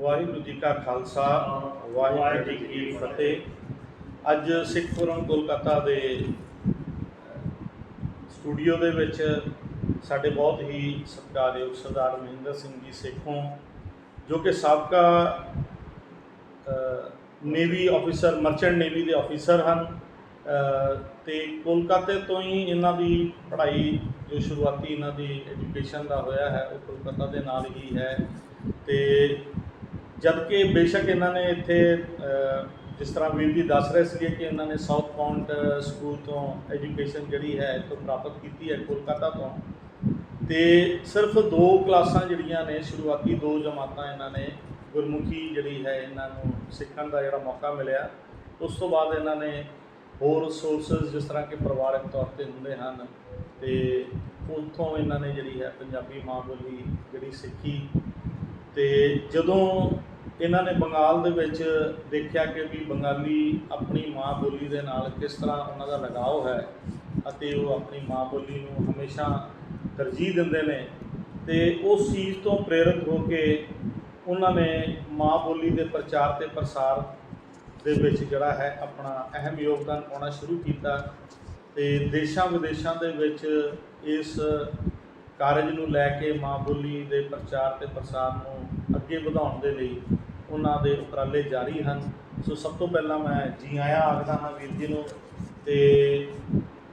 ਵਾਹਿਗੁਰੂ ਜੀ ਕਾ ਖਾਲਸਾ ਵਾਹਿਗੁਰੂ ਜੀ ਕੀ ਫਤਿਹ। ਅੱਜ ਸਿੱਖ ਫੋਰਮ ਕੋਲਕਾਤਾ ਦੇ ਸਟੂਡੀਓ ਦੇ ਵਿੱਚ ਸਾਡੇ ਬਹੁਤ ਹੀ ਸਤਿਕਾਰਯੋਗ ਸਰਦਾਰ ਮਹਿੰਦਰ ਸਿੰਘ ਜੀ ਸੇਖੋਂ ਜੋ ਕਿ ਸਾਬਕਾ ਨੇਵੀ ਆਫੀਸਰ ਮਰਚੈਂਟ ਨੇਵੀ ਦੇ ਆਫੀਸਰ ਹਨ। ਅ, ਤੇ ਕੋਲਕਾਤੇ ਤੋਂ ਹੀ ਇਹਨਾਂ ਦੀ ਪੜ੍ਹਾਈ ਜੋ ਸ਼ੁਰੂਆਤੀ ਇਹਨਾਂ ਦੀ ਐਜੂਕੇਸ਼ਨ ਦਾ ਹੋਇਆ ਹੈ ਉਹ ਕੋਲਕਾਤਾ ਦੇ ਨਾਲ ਹੀ ਹੈ। ਤੇ ਜਦਕਿ ਬੇਸ਼ੱਕ ਇਹਨਾਂ ਨੇ ਇੱਥੇ ਜਿਸ ਤਰ੍ਹਾਂ ਵੀਰ ਜੀ ਦੱਸ ਰਹੇ ਸੀਗੇ ਕਿ ਇਹਨਾਂ ਨੇ ਸਾਊਥ ਪੌਂਟ ਸਕੂਲ ਤੋਂ ਐਜੂਕੇਸ਼ਨ ਜਿਹੜੀ ਹੈ ਇੱਥੋਂ ਪ੍ਰਾਪਤ ਕੀਤੀ ਹੈ ਕੋਲਕਾਤਾ ਤੋਂ, ਤੇ ਸਿਰਫ ਦੋ ਕਲਾਸਾਂ ਜਿਹੜੀਆਂ ਨੇ, ਸ਼ੁਰੂਆਤੀ ਦੋ ਜਮਾਤਾਂ ਇਹਨਾਂ ਨੇ, ਗੁਰਮੁਖੀ ਜਿਹੜੀ ਹੈ ਇਹਨਾਂ ਨੂੰ ਸਿੱਖਣ ਦਾ ਜਿਹੜਾ ਮੌਕਾ ਮਿਲਿਆ, ਉਸ ਤੋਂ ਬਾਅਦ ਇਹਨਾਂ ਨੇ ਹੋਰ ਸੋਰਸਸ ਜਿਸ ਤਰ੍ਹਾਂ ਕਿ ਪਰਿਵਾਰਕ ਤੌਰ ਤੇ ਹੁੰਦੇ ਹਨ, ਤੇ ਉੱਥੋਂ ਇਹਨਾਂ ਨੇ ਜਿਹੜੀ ਹੈ ਪੰਜਾਬੀ ਮਾਂ ਬੋਲੀ ਜਿਹੜੀ ਸਿੱਖੀ, ਤੇ ਜਦੋਂ ਇਹਨਾਂ ਨੇ ਬੰਗਾਲ ਦੇ ਵਿੱਚ ਦੇਖਿਆ ਕਿ ਵੀ ਬੰਗਾਲੀ ਆਪਣੀ ਮਾਂ ਬੋਲੀ ਦੇ ਨਾਲ ਕਿਸ ਤਰ੍ਹਾਂ ਉਹਨਾਂ ਦਾ ਲਗਾਓ ਹੈ ਅਤੇ ਉਹ ਆਪਣੀ ਮਾਂ ਬੋਲੀ ਨੂੰ ਹਮੇਸ਼ਾ ਤਰਜੀਹ ਦਿੰਦੇ ਨੇ ਤੇ ਉਸ ਚੀਜ਼ ਤੋਂ ਪ੍ਰੇਰਿਤ ਹੋ ਕੇ ਉਹਨਾਂ ਨੇ ਮਾਂ ਬੋਲੀ ਦੇ ਪ੍ਰਚਾਰ ਤੇ ਪ੍ਰਸਾਰ ਦੇ ਵਿੱਚ ਜਿਹੜਾ ਹੈ ਆਪਣਾ ਅਹਿਮ ਯੋਗਦਾਨ ਪਾਉਣਾ ਸ਼ੁਰੂ ਕੀਤਾ ਤੇ ਦੇਸ਼ਾਂ ਵਿਦੇਸ਼ਾਂ ਦੇ ਵਿੱਚ ਇਸ ਕਾਰਜ ਨੂੰ ਲੈ ਕੇ ਮਾਂ ਬੋਲੀ ਦੇ ਪ੍ਰਚਾਰ ਤੇ ਪ੍ਰਸਾਰ ਨੂੰ ਅੱਗੇ ਵਧਾਉਣ ਦੇ ਲਈ ਉਹਨਾਂ ਦੇ ਉਪਰਾਲੇ ਜਾਰੀ ਹਨ। ਸੋ ਸਭ ਤੋਂ ਪਹਿਲਾਂ ਮੈਂ ਜੀ ਆਇਆਂ ਆਖਦਾ ਹਾਂ ਵੀਰ ਜੀ ਨੂੰ ਤੇ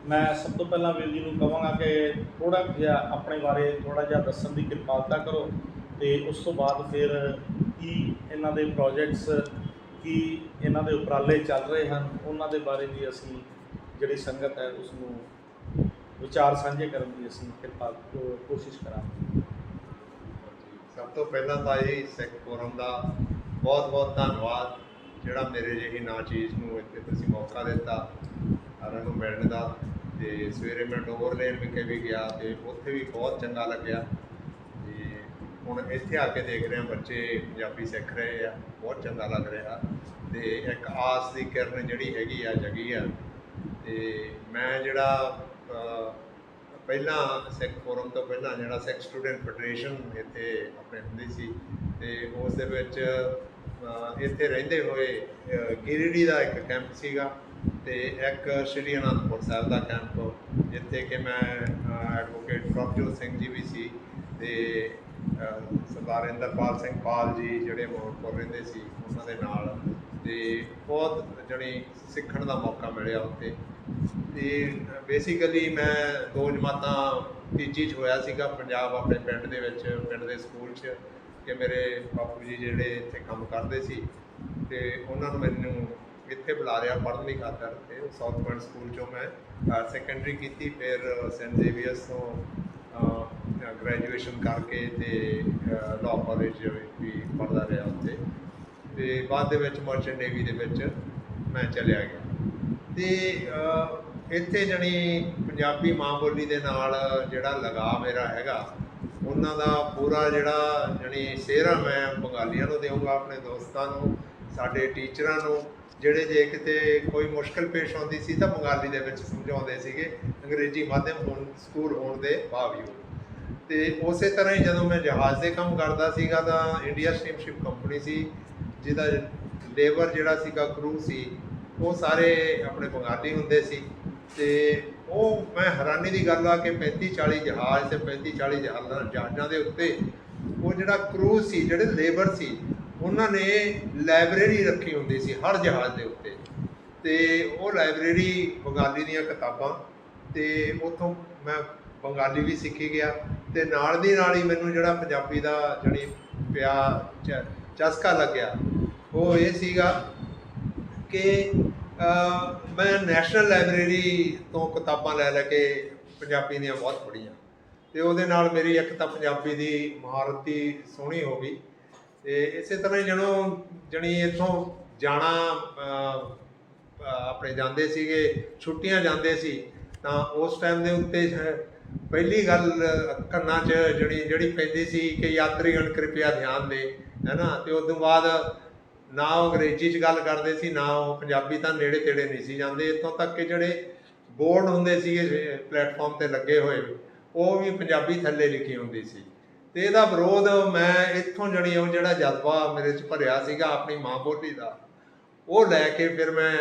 ਮੈਂ ਸਭ ਤੋਂ ਪਹਿਲਾਂ ਵੀਰ ਜੀ ਨੂੰ ਕਹਾਂਗਾ ਕਿ ਥੋੜਾ ਜਿਹਾ ਆਪਣੇ ਬਾਰੇ ਥੋੜਾ ਜਿਹਾ ਦੱਸਣ ਦੀ ਕਿਰਪਾਲਤਾ ਕਰੋ ਤੇ ਉਸ ਤੋਂ ਬਾਅਦ ਫਿਰ ਕੀ ਇਹਨਾਂ ਦੇ ਪ੍ਰੋਜੈਕਟਸ ਕੀ ਇਹਨਾਂ ਦੇ ਉਪਰਾਲੇ ਚੱਲ ਰਹੇ ਹਨ, ਉਹਨਾਂ ਦੇ ਬਾਰੇ ਵੀ ਅਸੀਂ ਜਿਹੜੀ ਸੰਗਤ ਹੈ ਉਸ ਨੂੰ ਵਿਚਾਰ ਸਾਂਝੇ ਕਰਨ ਦੀ ਅਸੀਂ ਕਿਰਪਾ ਕੋਸ਼ਿਸ਼ ਕਰਾਂਗੇ। ਸਭ ਤੋਂ ਪਹਿਲਾਂ ਤਾਂ ਇਹ ਸਿੱਖ ਫੋਰਮ ਦਾ ਬਹੁਤ ਬਹੁਤ ਧੰਨਵਾਦ। ਜਿਹੜਾ ਮੇਰੇ ਜਿਹੀ ਨਾ ਚੀਜ਼ ਨੂੰ ਇੱਥੇ ਤੁਸੀਂ ਮੌਕਾ ਦਿੱਤਾ, ਸਾਰਿਆਂ ਨੂੰ ਮਿਲਣ ਦਾ, ਤੇ ਸਵੇਰੇ ਮੈਂ ਡੋਰ ਲੇਨ ਵਿਖੇ ਵੀ ਗਿਆ ਤੇ ਉੱਥੇ ਵੀ ਬਹੁਤ ਚੰਗਾ ਲੱਗਿਆ। ਤੇ ਹੁਣ ਇੱਥੇ ਆ ਕੇ ਦੇਖ ਰਹੇ ਹਾਂ ਬੱਚੇ ਪੰਜਾਬੀ ਸਿੱਖ ਰਹੇ ਆ, ਬਹੁਤ ਚੰਗਾ ਲੱਗ ਰਿਹਾ। ਤੇ ਇੱਕ ਆਸ ਦੀ ਕਿਰਨ ਜਿਹੜੀ ਹੈਗੀ ਆ, ਜਗੀ ਆ। ਤੇ ਮੈਂ ਜਿਹੜਾ ਪਹਿਲਾਂ ਸਿੱਖ ਫੋਰਮ ਤੋਂ ਪਹਿਲਾਂ ਜਿਹੜਾ ਸਿੱਖ ਸਟੂਡੈਂਟ ਫੈਡਰੇਸ਼ਨ ਇੱਥੇ ਆਪਣੇ ਹੁੰਦੀ ਸੀ ਤੇ ਉਸ ਦੇ ਵਿੱਚ ਇੱਥੇ ਰਹਿੰਦੇ ਹੋਏ ਅਹ, ਦਾ ਇੱਕ ਕੈਂਪ ਸੀਗਾ ਤੇ ਇੱਕ ਸ਼੍ਰੀ ਅਨੰਦਪੁਰ ਸਾਹਿਬ ਦਾ ਕੈਂਪ ਜਿੱਥੇ ਕਿ ਮੈਂ ਐਡਵੋਕੇਟ ਪ੍ਰਭਜੋਤ ਸਿੰਘ ਜੀ ਵੀ ਸੀ ਤੇ ਸਰਦਾਰ ਇੰਦਰਪਾਲ ਸਿੰਘ ਪਾਲ ਜੀ ਜਿਹੜੇ ਮੋਹਨਪੁਰ ਰਹਿੰਦੇ ਸੀ ਉਹਨਾਂ ਦੇ ਨਾਲ। ਤੇ ਬਹੁਤ ਜਣੀ ਸਿੱਖਣ ਦਾ ਮੌਕਾ ਮਿਲਿਆ ਉੱਥੇ। ਤੇ ਬੇਸਿਕਲੀ ਮੈਂ ਦੋ ਜਮਾਤਾਂ ਤੀਜੀ ਚ ਹੋਇਆ ਸੀਗਾ ਪੰਜਾਬ ਆਪਣੇ ਪਿੰਡ ਦੇ ਵਿੱਚ ਪਿੰਡ ਦੇ ਸਕੂਲ 'ਚ। ਕਿ ਮੇਰੇ ਬਾਪੂ ਜੀ ਜਿਹੜੇ ਇੱਥੇ ਕੰਮ ਕਰਦੇ ਸੀ ਤੇ ਉਹਨਾਂ ਨੂੰ ਮੈਨੂੰ ਇੱਥੇ ਬੁਲਾ ਲਿਆ ਪੜ੍ਹਨ ਲਈ ਖਾਤਰ ਤੇ ਸਾਊਥ ਪੁਆਇੰਟ ਸਕੂਲ 'ਚੋਂ ਮੈਂ ਹਾਇਰ ਸੈਕੰਡਰੀ ਕੀਤੀ, ਫਿਰ ਸੈਂਟ ਜ਼ੇਵੀਅਰਸ ਤੋਂ ਗ੍ਰੈਜੂਏਸ਼ਨ ਕਰਕੇ ਤੇ ਲਾਅ ਕਾਲਜ ਵੀ ਪੜ੍ਹਦਾ ਰਿਹਾ ਉੱਥੇ। ਤੇ ਬਾਅਦ ਦੇ ਵਿੱਚ ਮਰਚੈਂਟ ਨੇਵੀ ਦੇ ਵਿੱਚ ਮੈਂ ਚਲਿਆ ਗਿਆ। ਤੇ ਇੱਥੇ ਜਣੀ ਪੰਜਾਬੀ ਮਾਂ ਬੋਲੀ ਦੇ ਨਾਲ ਜਿਹੜਾ ਲਗਾਅ ਮੇਰਾ ਹੈਗਾ ਉਹਨਾਂ ਦਾ ਪੂਰਾ ਜਿਹੜਾ ਜਣੀ ਸਿਹਰਾ ਮੈਂ ਬੰਗਾਲੀਆਂ ਨੂੰ ਦੇਵਾਂਗਾ ਆਪਣੇ ਦੋਸਤਾਂ ਨੂੰ, ਸਾਡੇ ਟੀਚਰਾਂ ਨੂੰ, ਜਿਹੜੇ ਜੇ ਕਿਤੇ ਕੋਈ ਮੁਸ਼ਕਲ ਪੇਸ਼ ਆਉਂਦੀ ਸੀ ਤਾਂ ਬੰਗਾਲੀ ਦੇ ਵਿੱਚ ਸਮਝਾਉਂਦੇ ਸੀਗੇ, ਅੰਗਰੇਜ਼ੀ ਮਾਧਿਅਮ ਹੋਣ, ਸਕੂਲ ਹੋਣ ਦੇ ਬਾਵਜੂਦ। ਤੇ ਉਸੇ ਤਰ੍ਹਾਂ ਹੀ ਜਦੋਂ ਮੈਂ ਜਹਾਜ਼ ਦੇ ਕੰਮ ਕਰਦਾ ਸੀਗਾ ਤਾਂ ਇੰਡੀਆ ਸਟੀਮਸ਼ਿਪ ਕੰਪਨੀ ਸੀ, ਜਿਹਦਾ ਲੇਬਰ ਜਿਹੜਾ ਸੀਗਾ ਕਰੂ ਸੀ, ਉਹ ਸਾਰੇ ਆਪਣੇ ਬੰਗਾਲੀ ਹੁੰਦੇ ਸੀ। ਤੇ ਉਹ ਮੈਂ ਹੈਰਾਨੀ ਦੀ ਗੱਲ ਆ ਕਿ 35 40 ਜਹਾਜ਼ ਤੇ 35 40 ਜਹਾਜ਼ਾਂ ਜਹਾਜ਼ਾਂ ਦੇ ਉੱਤੇ ਉਹ ਜਿਹੜਾ ਕਰੂਜ਼ ਸੀ, ਜਿਹੜੇ ਲੇਬਰ ਸੀ, ਉਹਨਾਂ ਨੇ ਲਾਇਬ੍ਰੇਰੀ ਰੱਖੀ ਹੁੰਦੀ ਸੀ ਹਰ ਜਹਾਜ਼ ਦੇ ਉੱਤੇ। ਤੇ ਉਹ ਲਾਇਬ੍ਰੇਰੀ ਬੰਗਾਲੀ ਦੀਆਂ ਕਿਤਾਬਾਂ ਤੇ ਉੱਥੋਂ ਮੈਂ ਬੰਗਾਲੀ ਵੀ ਸਿੱਖੀ ਗਿਆ ਤੇ ਨਾਲ ਦੀ ਨਾਲ ਹੀ ਮੈਨੂੰ ਜਿਹੜਾ ਪੰਜਾਬੀ ਦਾ ਜਿਹੜੀ ਪਿਆ ਚਸਕਾ ਲੱਗਿਆ। ਉਹ ਇਹ ਸੀਗਾ ਕਿ ਮੈਂ ਨੈਸ਼ਨਲ ਲਾਇਬ੍ਰੇਰੀ ਤੋਂ ਕਿਤਾਬਾਂ ਲੈ ਲੈ ਕੇ ਪੰਜਾਬੀ ਦੀਆਂ ਬਹੁਤ ਪੜ੍ਹੀਆਂ। ਤੇ ਉਹਦੇ ਨਾਲ ਮੇਰੀ ਇੱਕ ਤਾਂ ਪੰਜਾਬੀ ਦੀ ਮਹਾਰਤ ਹੀ ਸੋਹਣੀ ਹੋ ਗਈ। ਤੇ ਇਸੇ ਤਰ੍ਹਾਂ ਜਦੋਂ ਜਣੀ ਇੱਥੋਂ ਜਾਣਾ ਆਪਣੇ ਜਾਂਦੇ ਸੀਗੇ, ਛੁੱਟੀਆਂ ਜਾਂਦੇ ਸੀ, ਤਾਂ ਉਸ ਟਾਈਮ ਦੇ ਉੱਤੇ ਪਹਿਲੀ ਗੱਲ ਕੰਨਾਂ 'ਚ ਜਿਹੜੀ ਜਿਹੜੀ ਪੈਂਦੀ ਸੀ ਕਿ ਯਾਤਰੀਗਣ ਕਿਰਪਿਆ ਧਿਆਨ ਦੇ ਹੈਨਾ ਤੇ ਉਸ ਤੋਂ ਬਾਅਦ ਨਾ ਉਹ ਅੰਗਰੇਜ਼ੀ 'ਚ ਗੱਲ ਕਰਦੇ ਸੀ, ਨਾ ਉਹ ਪੰਜਾਬੀ ਤਾਂ ਨੇੜੇ ਤੇੜੇ ਨਹੀਂ ਸੀ ਜਾਂਦੇ। ਇੱਥੋਂ ਤੱਕ ਕਿ ਜਿਹੜੇ ਬੋਰਡ ਹੁੰਦੇ ਸੀਗੇ ਪਲੇਟਫਾਰਮ ਤੇ ਲੱਗੇ ਹੋਏ ਉਹ ਵੀ ਪੰਜਾਬੀ ਥੱਲੇ ਲਿਖੀ ਹੁੰਦੀ ਸੀ। ਤੇ ਇਹਦਾ ਵਿਰੋਧ ਮੈਂ ਇੱਥੋਂ ਜਣੀ ਉਹ ਜਿਹੜਾ ਜਜ਼ਬਾ ਮੇਰੇ 'ਚ ਭਰਿਆ ਸੀਗਾ, ਆਪਣੀ ਮਾਂ ਬੋਲੀ ਦਾ, ਉਹ ਲੈ ਕੇ ਫਿਰ ਮੈਂ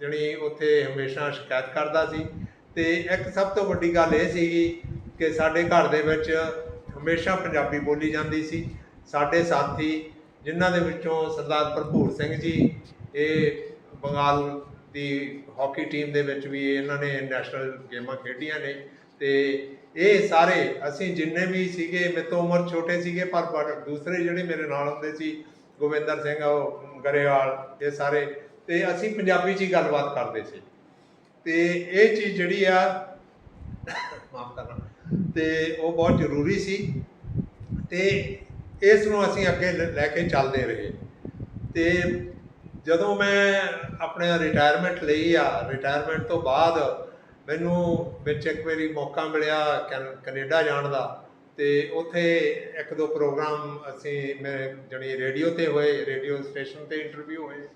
ਜਣੀ ਉੱਥੇ ਹਮੇਸ਼ਾ ਸ਼ਿਕਾਇਤ ਕਰਦਾ ਸੀ। ਤੇ ਇੱਕ ਸਭ ਤੋਂ ਵੱਡੀ ਗੱਲ ਇਹ ਸੀਗੀ ਕਿ ਸਾਡੇ ਘਰ ਦੇ ਵਿੱਚ ਹਮੇਸ਼ਾ ਪੰਜਾਬੀ ਬੋਲੀ ਜਾਂਦੀ ਸੀ। ਸਾਡੇ ਸਾਥੀ ਜਿਨ੍ਹਾਂ ਦੇ ਵਿੱਚੋਂ ਸਰਦਾਰ ਭਰਪੂਰ ਸਿੰਘ ਜੀ, ਇਹ ਬੰਗਾਲ ਦੀ ਹਾਕੀ ਟੀਮ ਦੇ ਵਿੱਚ ਵੀ ਇਹਨਾਂ ਨੇ ਨੈਸ਼ਨਲ ਗੇਮਾਂ ਖੇਡੀਆਂ ਨੇ ਤੇ ਇਹ ਸਾਰੇ ਅਸੀਂ ਜਿੰਨੇ ਵੀ ਸੀਗੇ, ਮੇਰੇ ਤੋਂ ਉਮਰ ਛੋਟੇ ਸੀਗੇ, ਪਰ ਪਰ ਦੂਸਰੇ ਜਿਹੜੇ ਮੇਰੇ ਨਾਲ ਹੁੰਦੇ ਸੀ, ਗੋਬਿੰਦਰ ਸਿੰਘ, ਉਹ ਗਰੇਵਾਲ, ਇਹ ਸਾਰੇ ਤੇ ਅਸੀਂ ਪੰਜਾਬੀ 'ਚ ਹੀ ਗੱਲਬਾਤ ਕਰਦੇ ਸੀ। ਤੇ ਇਹ ਚੀਜ਼ ਜਿਹੜੀ ਆ, ਮਾਫ ਕਰਨਾ, ਤੇ ਉਹ ਬਹੁਤ ਜ਼ਰੂਰੀ ਸੀ। ਤੇ ਇਸ ਨੂੰ ਅਸੀਂ ਅੱਗੇ ਲ- ਲੈ ਕੇ ਚੱਲਦੇ ਰਹੇ। ਤੇ ਜਦੋਂ ਮੈਂ ਆਪਣੇ ਰਿਟਾਇਰਮੈਂਟ ਲਈ ਆ ਰਿਟਾਇਰਮੈਂਟ ਤੋਂ ਬਾਅਦ ਮੈਨੂੰ ਵਿੱਚ ਇੱਕ ਵਾਰੀ ਮੌਕਾ ਮਿਲਿਆ ਕੈਨ- ਕੈਨੇਡਾ ਜਾਣ ਦਾ। ਤੇ ਉੱਥੇ ਇੱਕ ਦੋ ਪ੍ਰੋਗਰਾਮ ਅਸੀਂ, ਮੈਂ ਜਣੀ ਰੇਡੀਓ ਤੇ ਹੋਏ, ਰੇਡੀਓ ਸਟੇਸ਼ਨ ਤੇ ਇੰਟਰਵਿਊ ਹੋਏ।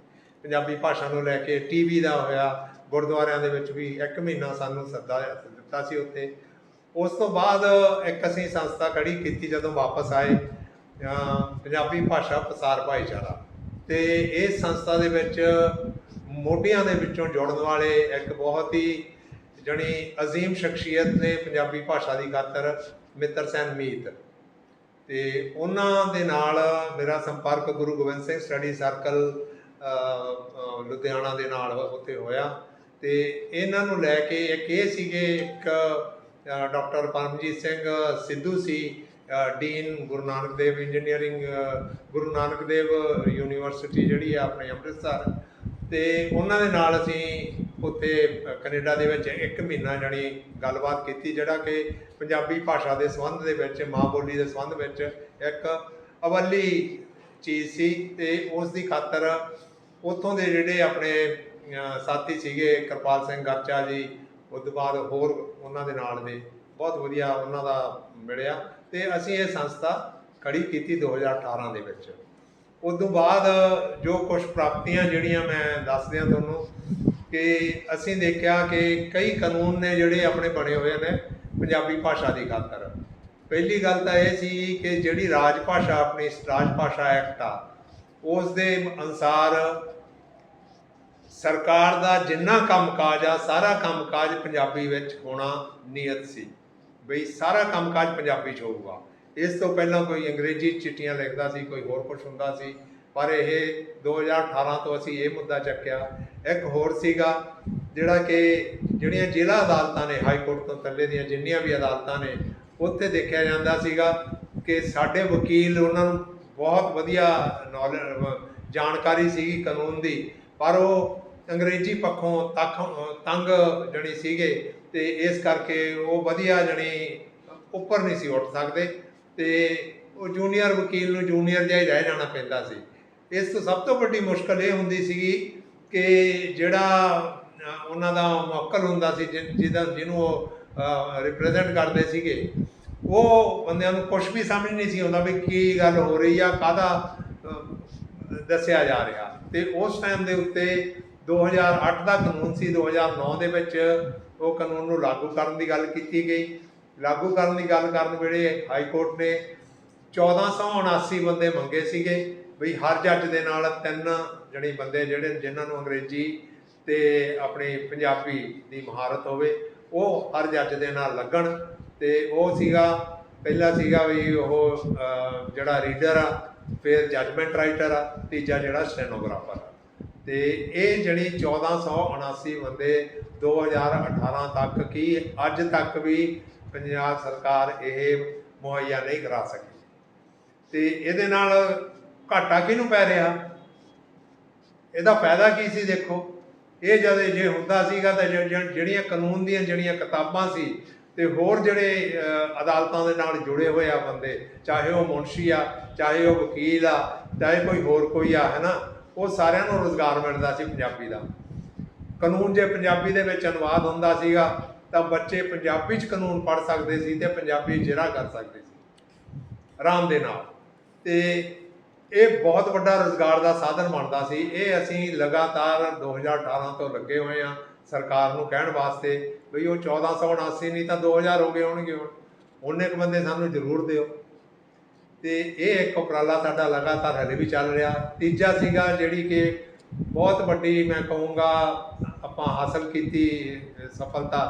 ਪੰਜਾਬੀ ਭਾਸ਼ਾ ਨੂੰ ਲੈ ਕੇ ਟੀਵੀ ਦਾ ਹੋਇਆ। ਗੁਰਦੁਆਰਿਆਂ ਦੇ ਵਿੱਚ ਵੀ ਇੱਕ ਮਹੀਨਾ ਸਾਨੂੰ ਸੱਦਾ ਦਿੱਤਾ ਸੀ ਉੱਥੇ। ਉਸ ਤੋਂ ਬਾਅਦ ਇੱਕ ਅਸੀਂ ਸੰਸਥਾ ਖੜੀ ਕੀਤੀ ਜਦੋਂ ਵਾਪਸ ਆਏ। ਪੰਜਾਬੀ ਭਾਸ਼ਾ ਪ੍ਰਸਾਰ ਭਾਈਚਾਰਾ। ਤੇ ਇਸ ਸੰਸਥਾ ਦੇ ਵਿੱਚ ਮੋਢਿਆਂ ਦੇ ਵਿੱਚੋਂ ਜੁੜਨ ਵਾਲੇ ਇੱਕ ਬਹੁਤ ਹੀ ਜਣੀ ਅਜ਼ੀਮ ਸ਼ਖਸੀਅਤ ਨੇ ਪੰਜਾਬੀ ਭਾਸ਼ਾ ਦੀ ਖਾਤਰ ਮਿੱਤਰ ਸੈਨ ਮੀਤ। ਤੇ ਉਹਨਾਂ ਦੇ ਨਾਲ ਮੇਰਾ ਸੰਪਰਕ ਗੁਰੂ ਗੋਬਿੰਦ ਸਿੰਘ ਸਟੱਡੀ ਸਰਕਲ ਲੁਧਿਆਣਾ ਦੇ ਨਾਲ ਉੱਥੇ ਹੋਇਆ। ਤੇ ਇਹਨਾਂ ਨੂੰ ਲੈ ਕੇ ਇੱਕ ਇਹ ਸੀਗੇ, ਇੱਕ ਡਾਕਟਰ ਪਰਮਜੀਤ ਸਿੰਘ ਸਿੱਧੂ ਸੀ dean Guru Nanak Dev engineering Guru Nanak Dev university ਜਿਹੜੀ ਆ ਆਪਣੇ ਅੰਮ੍ਰਿਤਸਰ। ਤੇ ਉਹਨਾਂ ਦੇ ਨਾਲ ਅਸੀਂ ਉੱਥੇ ਅ, ਕੈਨੇਡਾ ਦੇ ਵਿੱਚ ਇੱਕ ਮਹੀਨਾ ਜਾਣੀ ਗੱਲਬਾਤ ਕੀਤੀ ਜਿਹੜਾ ਕਿ ਪੰਜਾਬੀ ਭਾਸ਼ਾ ਦੇ ਸੰਬੰਧ ਦੇ ਵਿੱਚ ਮਾਂ ਬੋਲੀ ਦੇ ਸੰਬੰਧ ਵਿੱਚ ਇੱਕ ਅਵੱਲੀ ਚੀਜ਼ ਸੀ। ਤੇ ਉਸ ਦੀ ਖਾਤਰ ਉੱਥੋਂ ਦੇ ਜਿਹੜੇ ਆਪਣੇ ਸਾਥੀ ਸੀਗੇ ਕਿਰਪਾਲ ਸਿੰਘ ਗਰਚਾ ਜੀ ਉਸ ਤੋਂ ਬਾਅਦ ਹੋਰ ਉਹਨਾਂ ਦੇ ਨਾਲ ਦੇ ਬਹੁਤ ਵਧੀਆ ਉਹਨਾਂ ਦਾ ਮਿਲਿਆ। ਤੇ ਅਸੀਂ ਇਹ ਸੰਸਥਾ ਖੜੀ ਕੀਤੀ 2018 ਦੇ ਵਿੱਚ। ਉਸ ਤੋਂ ਬਾਅਦ ਜੋ ਕੁਝ ਪ੍ਰਾਪਤੀਆਂ ਜਿਹੜੀਆਂ ਮੈਂ ਦੱਸ ਦਿਆਂ ਤੁਹਾਨੂੰ ਕਿ ਅਸੀਂ ਦੇਖਿਆ ਕਿ ਕਈ ਕਾਨੂੰਨ ਨੇ ਜਿਹੜੇ ਆਪਣੇ ਬਣੇ ਹੋਏ ਨੇ ਪੰਜਾਬੀ ਭਾਸ਼ਾ ਦੀ ਖਾਤਰ। ਪਹਿਲੀ ਗੱਲ ਤਾਂ ਇਹ ਸੀ ਕਿ ਜਿਹੜੀ ਰਾਜ ਭਾਸ਼ਾ ਆਪਣੀ ਰਾਜ ਭਾਸ਼ਾ ਐਕਟ ਆ ਉਸ ਦੇ ਅਨੁਸਾਰ ਸਰਕਾਰ ਦਾ ਜਿੰਨਾ ਕੰਮਕਾਜ ਆ, ਸਾਰਾ ਕੰਮਕਾਜ ਪੰਜਾਬੀ ਵਿੱਚ ਹੋਣਾ ਨਿਯਤ ਸੀ। ਬਈ ਸਾਰਾ ਕੰਮਕਾਜ ਪੰਜਾਬੀ 'ਚ ਹੋਊਗਾ। ਇਸ ਤੋਂ ਪਹਿਲਾਂ ਕੋਈ ਅੰਗਰੇਜ਼ੀ ਚਿੱਠੀਆਂ ਲਿਖਦਾ ਸੀ, ਕੋਈ ਹੋਰ ਕੁਝ ਹੁੰਦਾ ਸੀ, ਪਰ ਇਹ 2018 ਤੋਂ ਅਸੀਂ ਇਹ ਮੁੱਦਾ ਚੱਕਿਆ। ਇੱਕ ਹੋਰ ਸੀਗਾ, ਜਿਹੜਾ ਕਿ ਜਿਹੜੀਆਂ ਜ਼ਿਲ੍ਹਾ ਅਦਾਲਤਾਂ ਨੇ, ਹਾਈ ਕੋਰਟ ਤੋਂ ਥੱਲੇ ਦੀਆਂ ਜਿੰਨੀਆਂ ਵੀ ਅਦਾਲਤਾਂ ਨੇ, ਉੱਥੇ ਦੇਖਿਆ ਜਾਂਦਾ ਸੀਗਾ ਕਿ ਸਾਡੇ ਵਕੀਲ ਉਹਨਾਂ ਨੂੰ ਬਹੁਤ ਵਧੀਆ ਨੌਲੇਜ ਜਾਣਕਾਰੀ ਸੀਗੀ ਕਾਨੂੰਨ ਦੀ, ਪਰ ਉਹ ਅੰਗਰੇਜ਼ੀ ਪੱਖੋਂ ਤੱਕ ਤੰਗ ਜਣੀ ਸੀਗੇ। ਤੇ ਇਸ ਕਰਕੇ ਉਹ ਵਧੀਆ ਜਣੀ ਉੱਪਰ ਨਹੀਂ ਸੀ ਉੱਠ ਸਕਦੇ ਤੇ ਉਹ ਜੂਨੀਅਰ ਵਕੀਲ ਨੂੰ ਜੂਨੀਅਰ ਜਿਹਾ ਹੀ ਰਹਿ ਜਾਣਾ ਪੈਂਦਾ ਸੀ। ਇਸ ਤੋਂ ਸਭ ਤੋਂ ਵੱਡੀ ਮੁਸ਼ਕਲ ਇਹ ਹੁੰਦੀ ਸੀਗੀ ਕਿ ਜਿਹੜਾ ਉਹਨਾਂ ਦਾ ਮੁਵੱਕਲ ਹੁੰਦਾ ਸੀ ਜਿ- ਜਿਹਦਾ, ਜਿਹਨੂੰ ਉਹ ਰਿਪਰੈਜ਼ੈਂਟ ਕਰਦੇ ਸੀਗੇ, ਉਹ ਬੰਦਿਆਂ ਨੂੰ ਕੁਝ ਵੀ ਸਮਝ ਨਹੀਂ ਸੀ ਆਉਂਦਾ ਵੀ ਕੀ ਗੱਲ ਹੋ ਰਹੀ ਆ, ਕਾਹਦਾ ਦੱਸਿਆ ਜਾ ਰਿਹਾ। ਤੇ ਉਸ ਟਾਈਮ ਦੇ ਉੱਤੇ 2008 ਦਾ ਕਾਨੂੰਨ ਸੀ 2009 ਦੇ ਵਿੱਚ ਉਹ ਕਾਨੂੰਨ ਨੂੰ ਲਾਗੂ ਕਰਨ ਦੀ ਗੱਲ ਕੀਤੀ ਗਈ। ਲਾਗੂ ਕਰਨ ਦੀ ਗੱਲ ਕਰਨ ਵੇਲੇ ਹਾਈ ਕੋਰਟ ਨੇ 1479 ਬੰਦੇ ਮੰਗੇ ਸੀਗੇ ਵੀ ਹਰ ਜੱਜ ਦੇ ਨਾਲ ਤਿੰਨ ਜਣੇ ਬੰਦੇ ਜਿਹੜੇ ਜਿਨ੍ਹਾਂ ਨੂੰ ਅੰਗਰੇਜ਼ੀ ਤੇ ਆਪਣੀ ਪੰਜਾਬੀ ਦੀ ਮਹਾਰਤ ਹੋਵੇ, ਉਹ ਹਰ ਜੱਜ ਦੇ ਨਾਲ ਲੱਗਣ ਤੇ ਉਹ ਸੀਗਾ, ਪਹਿਲਾ ਸੀਗਾ ਵੀ ਉਹ ਜਿਹੜਾ ਰੀਡਰ ਆ, ਫਿਰ ਜੱਜਮੈਂਟ ਰਾਈਟਰ ਆ, ਤੀਜਾ ਜਿਹੜਾ ਸਟੈਨੋਗ੍ਰਾਫਰ ਆ। ਤੇ ਇਹ ਜਿਹੜੀ 1479 ਬੰਦੇ 2018 ਤੱਕ ਕੀ ਅੱਜ ਤੱਕ ਵੀ ਪੰਜਾਬ ਸਰਕਾਰ ਇਹ ਮੁਹੱਈਆ ਨਹੀਂ ਕਰਾ ਸਕੀ। ਤੇ ਇਹਦੇ ਨਾਲ ਘਾਟਾ ਕਿਹਨੂੰ ਪੈ ਰਿਹਾ? ਇਹਦਾ ਫਾਇਦਾ ਕੀ ਸੀ ਦੇਖੋ? ਇਹ ਜਦ ਜੇ ਹੁੰਦਾ ਸੀਗਾ ਤਾਂ ਜਿਹੜੀਆਂ ਕਾਨੂੰਨ ਦੀਆਂ ਜਿਹੜੀਆਂ ਕਿਤਾਬਾਂ ਸੀ ਤੇ ਹੋਰ ਜਿਹੜੇ ਅਦਾਲਤਾਂ ਦੇ ਨਾਲ ਜੁੜੇ ਹੋਏ ਆ ਬੰਦੇ, ਚਾਹੇ ਉਹ ਮੁਨਸ਼ੀ ਆ, ਚਾਹੇ ਉਹ ਵਕੀਲ ਆ, ਚਾਹੇ ਕੋਈ ਹੋਰ ਕੋਈ ਆ ਹੈ ਨਾ ਉਹ ਸਾਰਿਆਂ ਨੂੰ ਰੋਜ਼ਗਾਰ ਮਿਲਦਾ ਸੀ ਪੰਜਾਬੀ ਦਾ। ਕਾਨੂੰਨ ਜੇ ਪੰਜਾਬੀ ਦੇ ਵਿੱਚ ਅਨੁਵਾਦ ਹੁੰਦਾ ਸੀਗਾ, ਤਾਂ ਬੱਚੇ ਪੰਜਾਬੀ 'ਚ ਕਾਨੂੰਨ ਪੜ੍ਹ ਸਕਦੇ ਸੀ ਤੇ ਪੰਜਾਬੀ ਜਿਹੜਾ ਕਰ ਸਕਦੇ ਸੀ। ਆਰਾਮ ਦੇ ਨਾਲ। ਤੇ ਇਹ ਬਹੁਤ ਵੱਡਾ ਰੋਜ਼ਗਾਰ ਦਾ ਸਾਧਨ ਬਣਦਾ ਸੀ। ਇਹ ਅਸੀਂ ਲਗਾਤਾਰ 2018 ਤੋਂ ਲੱਗੇ ਹੋਏ ਆ ਸਰਕਾਰ ਨੂੰ ਕਹਿਣ ਵਾਸਤੇ ਵੀ ਉਹ 1479 ਨਹੀਂ ਤਾਂ 2000 ਹੋ ਗਏ ਹੋਣਗੇ ਹੁਣ। ਉਹਨੇ ਕੁ ਬੰਦੇ ਸਾਨੂੰ ਜ਼ਰੂਰ ਦਿਓ। ਤੇ ਇਹ ਇੱਕ ਉਪਰਾਲਾ ਸਾਡਾ ਲਗਾਤਾਰ ਹਲੇ ਵੀ ਚੱਲ ਰਿਹਾ। ਤੀਜਾ ਸੀਗਾ ਜਿਹੜੀ ਕਿ ਬਹੁਤ ਵੱਡੀ ਮੈਂ ਕਹੂੰਗਾ ਆਪਾਂ ਹਾਸਲ ਕੀਤੀ ਸਫਲਤਾ।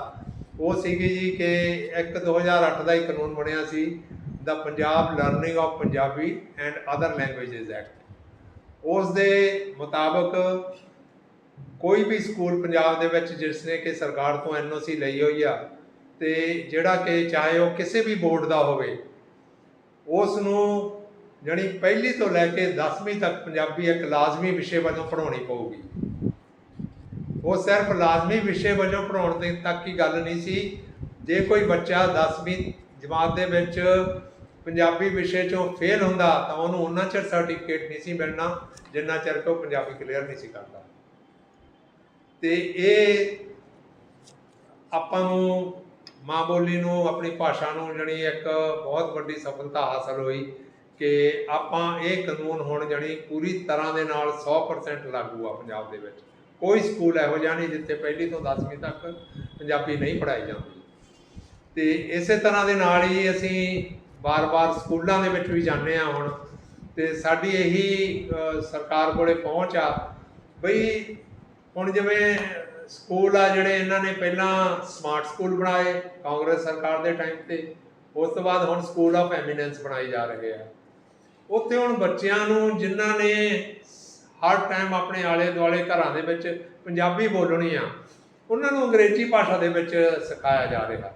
ਉਹ ਸੀਗੀ ਜੀ ਕਿ ਇੱਕ 2008 ਦਾ ਹੀ ਕਾਨੂੰਨ ਬਣਿਆ ਸੀ, ਦਾ Punjab learning of Punjabi and other languages act ਉਸ ਦੇ ਮੁਤਾਬਕ ਕੋਈ ਵੀ ਸਕੂਲ ਪੰਜਾਬ ਦੇ ਵਿੱਚ ਜਿਸ ਨੇ ਕਿ ਸਰਕਾਰ ਤੋਂ ਐਨਓਸੀ ਲਈ ਹੋਈ ਆ, ਤੇ ਜਿਹੜਾ ਕਿ ਚਾਹੇ ਉਹ ਕਿਸੇ ਵੀ ਬੋਰਡ ਦਾ ਹੋਵੇ ਉਸ ਨੂੰ ਜਾਣੀ ਪਹਿਲੀ ਤੋਂ ਲੈ ਕੇ 10ਵੀਂ ਤੱਕ ਪੰਜਾਬੀ ਇੱਕ ਲਾਜ਼ਮੀ ਵਿਸ਼ੇ ਵਜੋਂ ਪੜ੍ਹਾਉਣੀ ਪਊਗੀ। ਉਹ ਸਿਰਫ ਲਾਜ਼ਮੀ ਵਿਸ਼ੇ ਵਜੋਂ ਪੜ੍ਹਾਉਣ ਦੇ ਤੱਕ ਹੀ ਗੱਲ ਨਹੀਂ ਸੀ। ਜੇ ਕੋਈ ਬੱਚਾ 10ਵੀਂ ਜਮਾਤ ਦੇ ਵਿੱਚ ਪੰਜਾਬੀ ਵਿਸ਼ੇ ਚੋਂ ਫੇਲ ਹੁੰਦਾ ਤਾਂ ਉਹਨੂੰ ਉਹਨਾਂ ਚਿਰ ਸਰਟੀਫਿਕੇਟ ਨਹੀਂ ਸੀ ਮਿਲਣਾ, ਜਿੰਨਾ ਚਿਰ ਕਿ ਉਹ ਪੰਜਾਬੀ ਕਲੀਅਰ ਨਹੀਂ ਸੀ ਕਰਦਾ। ਤੇ ਇਹ ਆਪਾਂ ਨੂੰ ਮਾਂ ਬੋਲੀ ਨੂੰ, ਆਪਣੀ ਭਾਸ਼ਾ ਨੂੰ ਜਣੀ ਇੱਕ ਬਹੁਤ ਵੱਡੀ ਸਫਲਤਾ ਹਾਸਲ ਹੋਈ ਕਿ ਆਪਾਂ ਇਹ ਕਾਨੂੰਨ ਹੁਣ ਜਣੀ ਪੂਰੀ ਤਰ੍ਹਾਂ ਦੇ ਨਾਲ 100% ਲਾਗੂ ਆ ਪੰਜਾਬ ਦੇ ਵਿੱਚ। ਕੋਈ ਸਕੂਲ ਇਹੋ ਜਿਹਾ ਨਹੀਂ ਜਿੱਥੇ ਪਹਿਲੀ ਤੋਂ 10ਵੀਂ ਤੱਕ ਪੰਜਾਬੀ ਨਹੀਂ ਪੜ੍ਹਾਈ ਜਾਂਦੀ। ਤੇ ਇਸੇ ਤਰ੍ਹਾਂ ਦੇ ਨਾਲ ਹੀ ਅਸੀਂ ਬਾਰ-ਬਾਰ ਸਕੂਲਾਂ ਦੇ ਵਿੱਚ ਵੀ ਜਾਂਦੇ ਆ ਹੁਣ। ਤੇ ਸਾਡੀ ਇਹੀ ਸਰਕਾਰ ਕੋਲੇ ਪਹੁੰਚ ਆ ਬਈ ਹੁਣ ਜਿਵੇਂ ਸਕੂਲ ਆ ਜਿਹੜੇ ਇਹਨਾਂ ਨੇ ਪਹਿਲਾਂ ਸਮਾਰਟ ਸਕੂਲ ਬਣਾਏ ਕਾਂਗਰਸ ਸਰਕਾਰ ਦੇ ਟਾਈਮ ਤੇ। ਉਸ ਤੋਂ ਬਾਅਦ ਹੁਣ ਸਕੂਲ ਆਫ ਐਮੀਨੈਂਸ ਬਣਾਏ ਜਾ ਰਹੇ ਆ। ਉੱਥੇ ਹੁਣ ਬੱਚਿਆਂ ਨੂੰ ਜਿਨ੍ਹਾਂ ਨੇ ਹਰ ਟਾਈਮ ਆਪਣੇ ਆਲੇ ਦੁਆਲੇ ਘਰਾਂ ਦੇ ਵਿੱਚ ਪੰਜਾਬੀ ਬੋਲਣੀ ਆ, ਉਹਨਾਂ ਨੂੰ ਅੰਗਰੇਜ਼ੀ ਭਾਸ਼ਾ ਦੇ ਵਿੱਚ ਸਿਖਾਇਆ ਜਾ ਰਿਹਾ।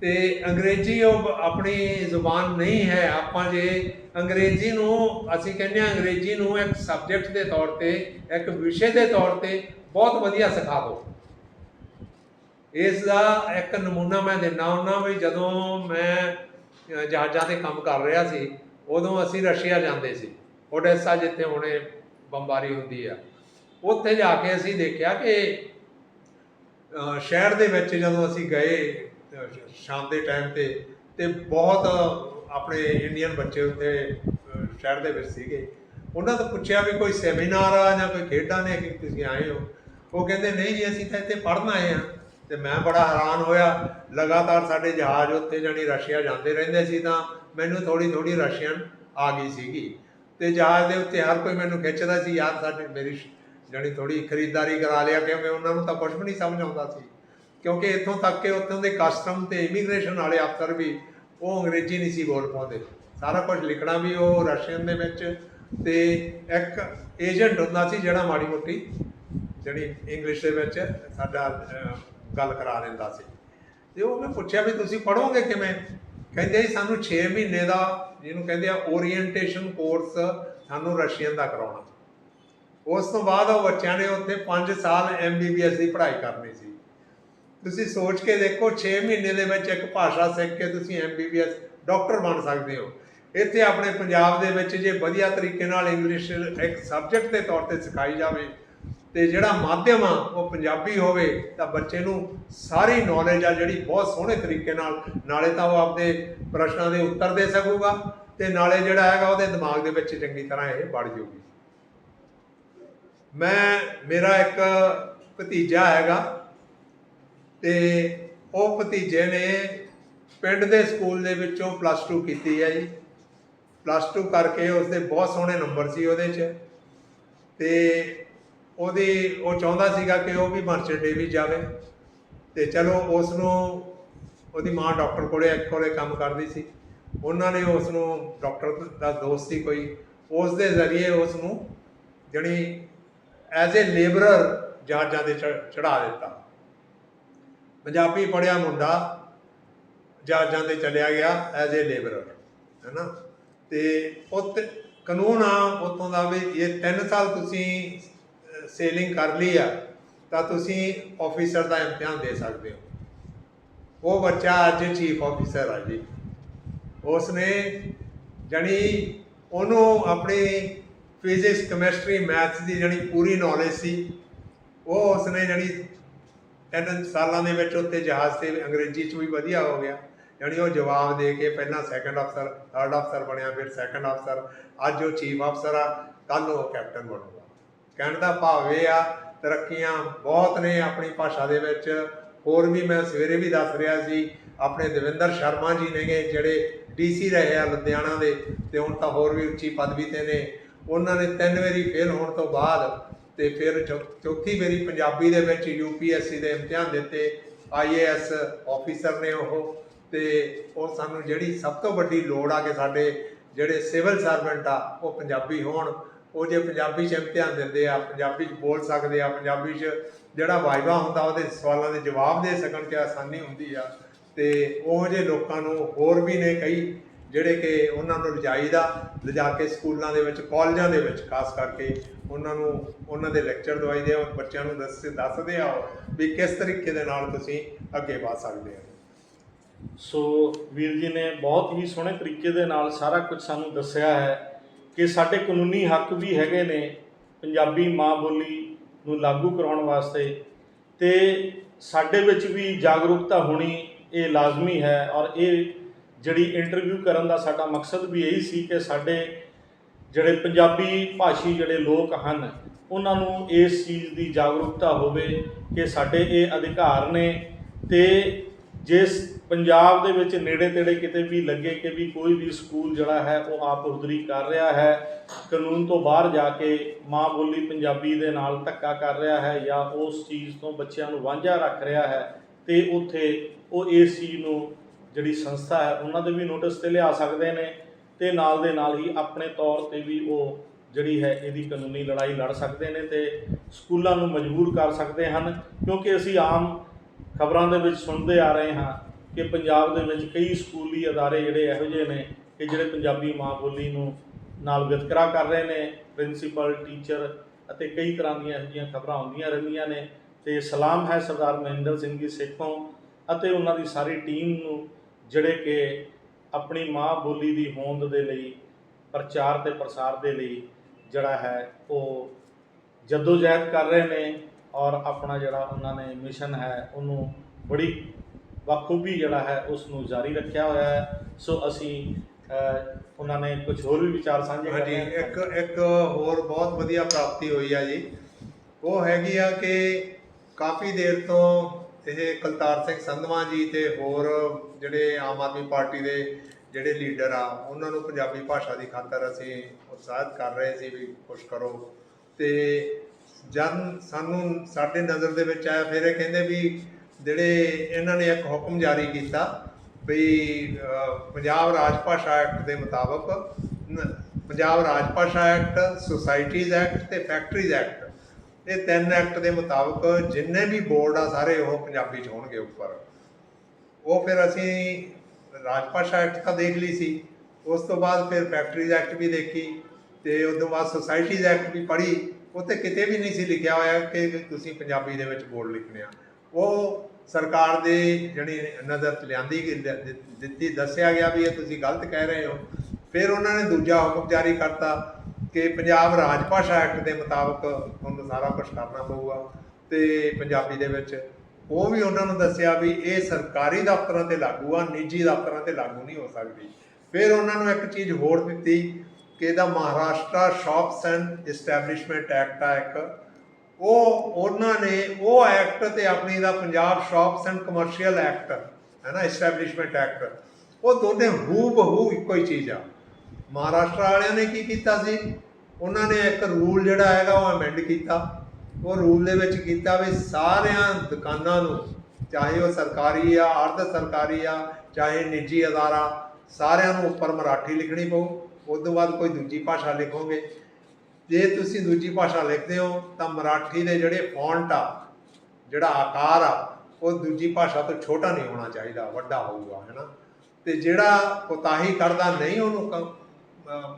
ਤੇ ਅੰਗਰੇਜ਼ੀ ਉਹ ਆਪਣੀ ਜ਼ੁਬਾਨ ਨਹੀਂ ਹੈ। ਆਪਾਂ ਜੇ ਅੰਗਰੇਜ਼ੀ ਨੂੰ, ਅਸੀਂ ਕਹਿੰਦੇ ਹਾਂ ਅੰਗਰੇਜ਼ੀ ਨੂੰ ਇੱਕ ਸਬਜੈਕਟ ਦੇ ਤੌਰ ਤੇ, ਇੱਕ ਵਿਸ਼ੇ ਦੇ ਤੌਰ ਤੇ ਬਹੁਤ ਵਧੀਆ ਸਿਖਾ ਦੋ। ਇਸ ਦਾ ਇੱਕ ਨਮੂਨਾ ਮੈਂ ਦਿੰਦਾ ਹੁੰਦਾ ਵੀ ਜਦੋਂ ਮੈਂ ਜਹਾਜ਼ਾਂ ਤੇ ਕੰਮ ਕਰ ਰਿਹਾ ਸੀ, ਉਦੋਂ ਅਸੀਂ ਰਸ਼ੀਆ ਜਾਂਦੇ ਸੀ। ਓਡੈਸਾ ਜਿੱਥੇ ਹੁਣੇ ਬੰਬਾਰੀ ਹੁੰਦੀ ਆ। ਉੱਥੇ ਜਾ ਕੇ ਅਸੀਂ ਦੇਖਿਆ ਕਿ ਸ਼ਹਿਰ ਦੇ ਵਿੱਚ ਜਦੋਂ ਅਸੀਂ ਗਏ ਸ਼ਾਮ ਦੇ ਟਾਈਮ ਤੇ ਤੇ ਬਹੁਤ ਆਪਣੇ ਇੰਡੀਅਨ ਬੱਚੇ ਉੱਥੇ ਸ਼ਹਿਰ ਦੇ ਵਿੱਚ ਸੀਗੇ। ਉਹਨਾਂ ਤੋਂ ਪੁੱਛਿਆ ਵੀ ਕੋਈ ਸੈਮੀਨਾਰ ਆ ਜਾਂ ਕੋਈ ਖੇਡਾਂ ਨੇ ਕਿ ਤੁਸੀਂ ਆਏ ਹੋ? ਉਹ ਕਹਿੰਦੇ, ਨਹੀਂ ਜੀ, ਅਸੀਂ ਤਾਂ ਇੱਥੇ ਪੜ੍ਹਨ ਆਏ ਆ ਤੇ ਮੈਂ ਬੜਾ ਹੈਰਾਨ ਹੋਇਆ। ਲਗਾਤਾਰ ਸਾਡੇ ਜਹਾਜ਼ ਉੱਤੇ ਜਾਣੀ ਰਸ਼ੀਆ ਜਾਂਦੇ ਰਹਿੰਦੇ ਸੀ ਤਾਂ ਮੈਨੂੰ ਥੋੜੀ ਥੋੜੀ ਰਸ਼ੀਅਨ ਆ ਗਈ ਸੀਗੀ। ਤੇ ਜਹਾਜ਼ ਦੇ ਉੱਤੇ ਹਰ ਕੋਈ ਮੈਨੂੰ ਖਿੱਚਦਾ ਸੀ, ਯਾਰ, ਸਾਡੇ ਮੇਰੀ ਜਾਣੀ ਥੋੜੀ ਖਰੀਦਦਾਰੀ ਕਰਾ ਲਿਆ, ਕਿਉਂਕਿ ਉਹਨਾਂ ਨੂੰ ਤਾਂ ਕੁਝ ਵੀ ਨਹੀਂ ਸਮਝ ਆਉਂਦਾ ਸੀ। ਕਿਉਂਕਿ ਇੱਥੋਂ ਤੱਕ ਕਿ ਉੱਥੋਂ ਦੇ ਕਸਟਮ ਤੇ ਇਮੀਗ੍ਰੇਸ਼ਨ ਵਾਲੇ ਅਫਸਰ ਵੀ ਉਹ ਅੰਗਰੇਜ਼ੀ ਨਹੀਂ ਸੀ ਬੋਲ ਪਾਉਂਦੇ। ਸਾਰਾ ਕੁਝ ਲਿਖਣਾ ਵੀ ਉਹ ਰਸ਼ੀਅਨ ਦੇ ਵਿੱਚ ਤੇ ਇੱਕ ਏਜੰਟ ਹੁੰਦਾ ਸੀ ਜਿਹੜਾ ਮਾੜੀ ਮੋਟੀ ਜਿਹੜੀ ਇੰਗਲਿਸ਼ ਦੇ ਵਿੱਚ ਸਾਡਾ ਗੱਲ ਕਰਾ ਦਿੰਦਾ ਸੀ। ਤੇ ਉਹ ਮੈਂ ਪੁੱਛਿਆ ਵੀ ਤੁਸੀਂ ਪੜ੍ਹੋਗੇ ਕਿਵੇਂ? ਕਹਿੰਦੇ ਜੀ, ਸਾਨੂੰ 6 ਮਹੀਨੇ ਦਾ, ਜਿਹਨੂੰ ਕਹਿੰਦੇ ਆ ਓਰੀਐਂਟੇਸ਼ਨ ਕੋਰਸ ਸਾਨੂੰ ਰਸ਼ੀਅਨ ਦਾ ਕਰਾਉਣਾ। ਉਸ ਤੋਂ ਬਾਅਦ ਉਹ ਬੱਚਿਆਂ ਨੇ ਉੱਥੇ 5 ਸਾਲ ਐਮਬੀਬੀਐਸ ਦੀ ਪੜ੍ਹਾਈ ਕਰਨੀ ਸੀ। ਤੁਸੀਂ ਸੋਚ ਕੇ ਦੇਖੋ 6 ਮਹੀਨੇ ਦੇ ਵਿੱਚ ਇੱਕ ਭਾਸ਼ਾ ਸਿੱਖ ਕੇ ਤੁਸੀਂ ਐਮਬੀਬੀਐਸ ਡਾਕਟਰ ਬਣ ਸਕਦੇ ਹੋ। ਇੱਥੇ ਆਪਣੇ ਪੰਜਾਬ ਦੇ ਵਿੱਚ ਜੇ ਵਧੀਆ ਤਰੀਕੇ ਨਾਲ ਇੰਗਲਿਸ਼ ਇੱਕ ਸਬਜੈਕਟ ਦੇ ਤੌਰ ਤੇ ਸਿਖਾਈ ਜਾਵੇ ਤੇ ਜਿਹੜਾ ਮਾਧਿਅਮ ਆ, ਉਹ ਪੰਜਾਬੀ ਹੋਵੇ ਤਾਂ ਬੱਚੇ ਨੂੰ ਸਾਰੀ ਨੌਲੇਜ ਆ ਜਿਹੜੀ ਬਹੁਤ ਸੋਹਣੇ ਤਰੀਕੇ ਨਾਲ, ਨਾਲੇ ਤਾਂ ਉਹ ਆਪਦੇ ਪ੍ਰਸ਼ਨਾਂ ਦੇ ਉੱਤਰ ਦੇ ਸਕੂਗਾ ਤੇ ਨਾਲੇ ਜਿਹੜਾ ਹੈਗਾ ਉਹਦੇ ਦਿਮਾਗ ਦੇ ਵਿੱਚ ਚੰਗੀ ਤਰ੍ਹਾਂ ਇਹ ਵੜ ਜਾਊਗੀ। ਮੈਂ, ਮੇਰਾ ਇੱਕ ਭਤੀਜਾ ਹੈਗਾ ਤੇ ਉਹ ਭਤੀਜੇ ਨੇ ਪਿੰਡ ਦੇ ਸਕੂਲ ਦੇ ਵਿੱਚੋਂ ਪਲੱਸ 2 ਕੀਤੀ ਹੈ ਜੀ। ਪਲੱਸ 2 ਕਰਕੇ ਉਸਦੇ ਬਹੁਤ ਸੋਹਣੇ ਨੰਬਰ ਸੀ ਉਹਦੇ 'ਚ ਤੇ ਉਹਦੀ, ਉਹ ਚਾਹੁੰਦਾ ਸੀਗਾ ਕਿ ਉਹ ਵੀ ਮਰਚੈਂਟ ਵੀ ਜਾਵੇ। ਤੇ ਚਲੋ ਉਸ ਨੂੰ ਉਹਦੀ ਮਾਂ ਡਾਕਟਰ ਕੋਲੇ ਇੱਕ ਕੋਲੇ ਕੰਮ ਕਰਦੀ ਸੀ। ਉਹਨਾਂ ਨੇ ਉਸ ਨੂੰ ਡਾਕਟਰ ਦਾ ਦੋਸਤ ਸੀ ਕੋਈ ਉਸ ਦੇ ਜ਼ਰੀਏ ਉਸ ਨੂੰ ਜਣੀ ਐਜ਼ ਅ ਲੇਬਰਰ ਜਹਾਜ਼ਾਂ ਤੇ ਚੜਾ ਦਿੱਤਾ। ਪੰਜਾਬੀ ਪੜਿਆ ਮੁੰਡਾ ਜਹਾਜ਼ਾਂ ਤੇ ਚਲਿਆ ਗਿਆ ਐਜ਼ ਅ ਲੇਬਰਰ, ਹੈਨਾ? ਤੇ ਉਹ ਤੇ ਕਾਨੂੰਨ ਆ ਉਤੋਂ ਦਾ ਵੀ, ਇਹ 3 ਸਾਲ ਤੁਸੀਂ ਸੇਲਿੰਗ ਕਰ ਲਈ ਆ, ਤਾਂ ਤੁਸੀਂ ਆਫੀਸਰ ਦਾ ਇਮਤਿਹਾਨ ਦੇ ਸਕਦੇ ਹੋ। ਉਹ ਬੱਚਾ ਅੱਜ ਚੀਫ ਆਫੀਸਰ ਆ ਜੀ। ਉਸ ਨੇ ਜਣੀ ਉਹਨੂੰ ਆਪਣੀ ਫਿਜ਼ਿਕਸ ਕੈਮਿਸਟਰੀ ਮੈਥਸ ਦੀ ਜਣੀ ਪੂਰੀ ਨੌਲੇਜ ਸੀ। ਉਹ ਉਸਨੇ ਜਣੀ ਤਿੰਨ ਸਾਲਾਂ ਦੇ ਵਿੱਚ ਉੱਤੇ ਜਹਾਜ਼ ਤੇ ਅੰਗਰੇਜ਼ੀ ਚ ਵੀ ਵਧੀਆ ਹੋ ਗਿਆ। ਯਾਨੀ ਉਹ ਜਵਾਬ ਦੇ ਕੇ ਪਹਿਲਾਂ ਸੈਕੰਡ ਅਫਸਰ ਥਰਡ ਅਫਸਰ ਬਣਿਆ, ਫਿਰ ਸੈਕੰਡ ਅਫਸਰ ਅੱਜ ਉਹ ਚੀਫ ਅਫਸਰ ਆ ਕੱਲ ਉਹ ਕੈਪਟਨ ਬਣੂਗਾ। ਕਹਿਣ ਦਾ ਭਾਵ ਇਹ ਆ, ਤਰੱਕੀਆਂ ਬਹੁਤ ਨੇ ਆਪਣੀ ਭਾਸ਼ਾ ਦੇ ਵਿੱਚ। ਹੋਰ ਵੀ ਮੈਂ ਸਵੇਰੇ ਵੀ ਦੱਸ ਰਿਹਾ ਸੀ, ਆਪਣੇ ਦਵਿੰਦਰ ਸ਼ਰਮਾ ਜੀ ਨੇਗੇ, ਜਿਹੜੇ ਡੀਸੀ ਰਹੇ ਆ ਲੁਧਿਆਣਾ ਦੇ, ਤੇ ਹੁਣ ਤਾਂ ਹੋਰ ਵੀ ਉੱਚੀ ਪਦਵੀ ਤੇ ਨੇ। ਉਹਨਾਂ ਨੇ ਤਿੰਨ ਵਾਰੀ ਫੇਲ ਹੋਣ ਤੋਂ ਬਾਅਦ ਤੇ ਫਿਰ ਚੌ- ਚੌਥੀ ਵਾਰੀ ਪੰਜਾਬੀ ਦੇ ਵਿੱਚ ਯੂਪੀਐਸਸੀ ਦੇ ਇਮਤਿਹਾਨ ਦਿੱਤੇ। ਆਈਏਐਸ ਆਫੀਸਰ ਨੇ ਉਹ। ਤੇ ਉਹ ਸਾਨੂੰ ਜਿਹੜੀ ਸਭ ਤੋਂ ਵੱਡੀ ਲੋੜ ਆ ਕਿ ਸਾਡੇ ਜਿਹੜੇ ਸਿਵਲ ਸਰਵੈਂਟ ਆ, ਉਹ ਪੰਜਾਬੀ ਹੋਣ। ਉਹ ਜੇ ਪੰਜਾਬੀ ਚ ਇਮਤਿਹਾਨ ਦਿੰਦੇ ਆ, ਪੰਜਾਬੀ ਚ ਬੋਲ ਸਕਦੇ ਆ, ਪੰਜਾਬੀ ਚ ਜਿਹੜਾ ਵਾਇਵਾ ਹੁੰਦਾ ਉਹਦੇ ਸਵਾਲਾਂ ਦੇ ਜਵਾਬ ਦੇ ਸਕਣ ਤੇ ਆਸਾਨੀ ਹੁੰਦੀ ਆ। ਤੇ ਉਹ ਜੇ ਲੋਕਾਂ ਨੂੰ ਹੋਰ ਵੀ ਨੇ ਕਈ ਜਿਹੜੇ ਕਿ ਉਹਨਾਂ ਨੂੰ ਲਿਜਾਈਦਾ ਲਿਜਾ ਕੇ ਸਕੂਲਾਂ ਦੇ ਵਿੱਚ, ਕਾਲਜਾਂ ਦੇ ਵਿੱਚ ਖਾਸ ਕਰਕੇ ਉਹਨਾਂ ਨੂੰ, ਉਹਨਾਂ ਦੇ ਲੈਕਚਰ ਦਵਾਈਦੇ ਆ ਬੱਚਿਆਂ ਨੂੰ ਦੱਸ, ਦੱਸਦੇ ਆ ਉਹ ਵੀ ਕਿਸ ਤਰੀਕੇ ਦੇ ਨਾਲ ਤੁਸੀਂ ਅੱਗੇ ਵਧ ਸਕਦੇ ਹੋ ਸੋ ਵੀਰ ਜੀ ਨੇ ਬਹੁਤ ਹੀ ਸੋਹਣੇ ਤਰੀਕੇ ਦੇ ਨਾਲ ਸਾਰਾ ਕੁਝ ਸਾਨੂੰ ਦੱਸਿਆ ਹੈ। ਕਿ ਸਾਡੇ ਕਾਨੂੰਨੀ ਹੱਕ ਵੀ ਹੈਗੇ ਨੇ ਪੰਜਾਬੀ ਮਾਂ ਬੋਲੀ ਨੂੰ ਲਾਗੂ ਕਰਾਉਣ ਵਾਸਤੇ ਤੇ ਸਾਡੇ ਵਿੱਚ ਵੀ ਜਾਗਰੂਕਤਾ ਹੋਣੀ ਇਹ ਲਾਜ਼ਮੀ ਹੈ ਔਰ ਇਹ ਜਿਹੜੀ ਇੰਟਰਵਿਊ ਕਰਨ ਦਾ ਸਾਡਾ ਮਕਸਦ ਵੀ ਇਹੀ ਸੀ ਕਿ ਸਾਡੇ ਜਿਹੜੇ ਪੰਜਾਬੀ ਭਾਸ਼ੀ ਜਿਹੜੇ ਲੋਕ ਹਨ, ਉਹਨਾਂ ਨੂੰ ਇਸ ਚੀਜ਼ ਦੀ ਜਾਗਰੂਕਤਾ ਹੋਵੇ ਕਿ ਸਾਡੇ ਇਹ ਅਧਿਕਾਰ ਨੇ ਤੇ ਜੇ ਪੰਜਾਬ ਦੇ ਵਿੱਚ ਨੇੜੇ ਤੇੜੇ ਕਿਤੇ ਵੀ ਲੱਗੇ ਕਿ ਵੀ ਕੋਈ ਵੀ ਸਕੂਲ ਜਿਹੜਾ ਹੈ, ਉਹ ਆਪ ਉਦਰੀ ਕਰ ਰਿਹਾ ਹੈ, ਕਾਨੂੰਨ ਤੋਂ ਬਾਹਰ ਜਾ ਕੇ ਮਾਂ ਬੋਲੀ ਪੰਜਾਬੀ ਦੇ ਨਾਲ ਧੱਕਾ ਕਰ ਰਿਹਾ ਹੈ ਜਾਂ ਉਸ ਚੀਜ਼ ਤੋਂ ਬੱਚਿਆਂ ਨੂੰ ਵਾਂਝਾ ਰੱਖ ਰਿਹਾ ਹੈ, ਤੇ ਉੱਥੇ ਉਹ ਇਸ ਚੀਜ਼ ਨੂੰ ਜਿਹੜੀ ਸੰਸਥਾ ਹੈ, ਉਹਨਾਂ ਦੇ ਵੀ ਨੋਟਿਸ ਤੇ ਲਿਆ ਸਕਦੇ ਨੇ ਤੇ ਨਾਲ ਦੇ ਨਾਲ ਹੀ ਆਪਣੇ ਤੌਰ ਤੇ ਵੀ ਉਹ ਜਿਹੜੀ ਹੈ, ਇਹਦੀ ਕਾਨੂੰਨੀ ਲੜਾਈ ਲੜ ਸਕਦੇ ਨੇ ਤੇ ਸਕੂਲਾਂ ਨੂੰ ਮਜਬੂਰ ਕਰ ਸਕਦੇ ਹਨ, ਕਿਉਂਕਿ ਅਸੀਂ ਆਮ ਖਬਰਾਂ ਦੇ ਵਿੱਚ ਸੁਣਦੇ ਆ ਰਹੇ ਹਾਂ ਕਿ ਪੰਜਾਬ ਦੇ ਵਿੱਚ ਕਈ ਸਕੂਲੀ ਅਦਾਰੇ ਜਿਹੜੇ ਇਹੋ ਜਿਹੇ ਨੇ ਕਿ ਜਿਹੜੇ ਪੰਜਾਬੀ ਮਾਂ ਬੋਲੀ ਨੂੰ ਨਾਲ ਵਿਤਕਰਾ ਕਰ ਰਹੇ ਨੇ ਪ੍ਰਿੰਸੀਪਲ ਟੀਚਰ ਅਤੇ ਕਈ ਤਰ੍ਹਾਂ ਦੀਆਂ ਇਹੋ ਜਿਹੀਆਂ ਖਬਰਾਂ ਆਉਂਦੀਆਂ ਰਹਿੰਦੀਆਂ ਨੇ ਤੇ ਸਲਾਮ ਹੈ ਸਰਦਾਰ ਮਹਿੰਦਰ ਸਿੰਘ ਜੀ ਸੇਖੋਂ ਅਤੇ ਉਹਨਾਂ ਦੀ ਸਾਰੀ ਟੀਮ ਨੂੰ ਜਿਹੜੇ ਕਿ ਆਪਣੀ ਮਾਂ ਬੋਲੀ ਦੀ ਹੋਂਦ ਦੇ ਲਈ, ਪ੍ਰਚਾਰ ਤੇ ਪ੍ਰਸਾਰ ਦੇ ਲਈ ਜਿਹੜਾ ਹੈ ਉਹ ਜਦੋਜਹਿਦ ਕਰ ਰਹੇ ਨੇ ਔਰ ਆਪਣਾ ਜਿਹੜਾ ਉਹਨਾਂ ਨੇ ਮਿਸ਼ਨ ਹੈ ਉਹਨੂੰ ਬੜੀ ਬਖੂਬੀ ਜਿਹੜਾ ਹੈ ਉਸ ਨੂੰ ਜਾਰੀ ਰੱਖਿਆ ਹੋਇਆ ਹੈ। ਸੋ ਅਸੀਂ ਉਹਨਾਂ ਨੇ ਕੁਝ ਹੋਰ ਵੀ ਵਿਚਾਰ ਸਾਂਝੇ ਹਾਂਜੀ ਕਰਨੇ ਇੱਕ ਇੱਕ ਹੋਰ ਬਹੁਤ ਵਧੀਆ ਪ੍ਰਾਪਤੀ ਹੋਈ ਆ ਜੀ। ਉਹ ਹੈਗੀ ਆ ਕਿ ਕਾਫੀ ਦੇਰ ਤੋਂ ਇਹ ਕਲਤਾਰ ਸਿੰਘ ਸੰਧਵਾ ਜੀ ਤੇ ਹੋਰ ਜਿਹੜੇ ਆਮ ਆਦਮੀ ਪਾਰਟੀ ਦੇ ਜਿਹੜੇ ਲੀਡਰ ਆ ਉਹਨਾਂ ਨੂੰ ਪੰਜਾਬੀ ਭਾਸ਼ਾ ਦੀ ਖਾਤਰ ਅਸੀਂ ਉਤਸ਼ਾਹਿਤ ਕਰ ਰਹੇ ਸੀ ਵੀ ਕੁਝ ਕਰੋ। ਤੇ ਜਦ ਸਾਨੂੰ ਸਾਡੇ ਨਜ਼ਰ ਦੇ ਵਿੱਚ ਆਇਆ ਫਿਰ ਇਹ ਕਹਿੰਦੇ ਵੀ ਜਿਹੜੇ ਇਹਨਾਂ ਨੇ ਇੱਕ ਹੁਕਮ ਜਾਰੀ ਕੀਤਾ ਵੀ ਪੰਜਾਬ ਰਾਜ ਭਾਸ਼ਾ ਐਕਟ ਦੇ ਮੁਤਾਬਕ ਪੰਜਾਬ ਰਾਜ ਭਾਸ਼ਾ ਐਕਟ, ਸੁਸਾਇਟੀਜ਼ ਐਕਟ ਤੇ ਫੈਕਟਰੀਜ਼ ਐਕਟ, ਇਹ ਤਿੰਨ ਐਕਟ ਦੇ ਮੁਤਾਬਕ ਜਿੰਨੇ ਵੀ ਬੋਰਡ ਆ ਸਾਰੇ ਉਹ ਪੰਜਾਬੀ ਚ ਹੋਣਗੇ ਉੱਪਰ। ਉਹ ਫਿਰ ਅਸੀਂ ਰਾਜ ਭਾਸ਼ਾ ਐਕਟ ਤਾਂ ਦੇਖ ਲਈ ਸੀ। ਉਸ ਤੋਂ ਬਾਅਦ ਫਿਰ ਫੈਕਟਰੀਜ਼ ਐਕਟ ਵੀ ਦੇਖੀ ਤੇ ਉਸ ਤੋਂ ਬਾਅਦ ਸੁਸਾਇਟੀਜ਼ ਐਕਟ ਵੀ ਪੜ੍ਹੀ। ਉੱਥੇ ਕਿਤੇ ਵੀ ਨਹੀਂ ਸੀ ਲਿਖਿਆ ਹੋਇਆ ਕਿ ਤੁਸੀਂ ਪੰਜਾਬੀ ਦੇ ਵਿੱਚ ਬੋਰਡ ਲਿਖਣੇ ਆ। ਉਹ ਸਰਕਾਰ ਦੇ ਜਿਹੜੀ ਨਜ਼ਰ ਚ ਲਿਆਂਦੀ ਗਈ ਦਿੱਤੀ, ਦੱਸਿਆ ਗਿਆ ਵੀ ਇਹ ਤੁਸੀਂ ਗਲਤ ਕਹਿ ਰਹੇ ਹੋ। ਫਿਰ ਉਹਨਾਂ ਨੇ ਦੂਜਾ ਹੁਕਮ ਜਾਰੀ ਕਰਤਾ ਕਿ ਪੰਜਾਬ ਰਾਜ ਭਾਸ਼ਾ ਐਕਟ ਦੇ ਮੁਤਾਬਕ ਤੁਹਾਨੂੰ ਸਾਰਾ ਕੁਝ ਕਰਨਾ ਪਊਗਾ। ਤੇ ਪੰਜਾਬੀ ਦੇ ਵਿੱਚ ਉਹ ਵੀ ਉਹਨਾਂ ਨੂੰ ਦੱਸਿਆ ਵੀ ਇਹ ਸਰਕਾਰੀ ਦਫ਼ਤਰਾਂ ਤੇ ਲਾਗੂ ਆ, ਨਿੱਜੀ ਦਫ਼ਤਰਾਂ ਤੇ ਲਾਗੂ ਨਹੀਂ ਹੋ ਸਕਦੀ। ਫਿਰ ਉਹਨਾਂ ਨੂੰ ਇੱਕ ਚੀਜ਼ ਹੋਰ ਦਿੱਤੀ ਕਿ ਇਹਦਾ Maharashtra shops and establishment act ਆ ਇੱਕ। ਉਹ, ਉਹਨਾਂ ਨੇ ਉਹ ਐਕਟ ਤੇ ਆਪਣੀ ਦਾ Punjab shops and commercial act ਹੈ ਨਾ ਐਸਟੈਬਲਿਸ਼ਮੈਂਟ ਐਕਟ ਉਹ ਦੋਨੇ ਹੂ ਬਹੂ ਇੱਕੋ ਹੀ ਚੀਜ਼ ਆ। ਮਹਾਰਾਸ਼ਟਰ ਵਾਲਿਆਂ ਨੇ ਕੀ ਕੀਤਾ ਸੀ? ਉਹਨਾਂ ਨੇ ਇੱਕ ਰੂਲ ਜਿਹੜਾ ਹੈਗਾ ਉਹ ਅਮੈਂਡ ਕੀਤਾ। ਉਹ ਰੂਲ ਦੇ ਵਿੱਚ ਕੀਤਾ ਵੀ ਸਾਰਿਆਂ ਦੁਕਾਨਾਂ ਨੂੰ, ਚਾਹੇ ਉਹ ਸਰਕਾਰੀ ਆ ਅਰਧ ਸਰਕਾਰੀ ਆ, ਚਾਹੇ ਨਿੱਜੀ ਅਦਾਰਾ, ਸਾਰਿਆਂ ਨੂੰ ਉੱਪਰ ਮਰਾਠੀ ਲਿਖਣੀ ਪਊ। ਉਸ ਤੋਂ ਬਾਅਦ ਕੋਈ ਦੂਜੀ ਭਾਸ਼ਾ ਲਿਖੋਗੇ। ਜੇ ਤੁਸੀਂ ਦੂਜੀ ਭਾਸ਼ਾ ਲਿਖਦੇ ਹੋ, ਤਾਂ ਮਰਾਠੀ ਦੇ ਜਿਹੜੇ ਫੌਂਟ ਆ, ਜਿਹੜਾ ਆਕਾਰ ਆ, ਉਹ ਦੂਜੀ ਭਾਸ਼ਾ ਤੋਂ ਛੋਟਾ ਨਹੀਂ ਹੋਣਾ ਚਾਹੀਦਾ, ਵੱਡਾ ਹੋਊਗਾ, ਹੈਨਾ? ਤੇ ਜਿਹੜਾ ਕੋਤਾਹੀ ਕਰਦਾ ਨਹੀਂ ਉਹਨੂੰ ਕ-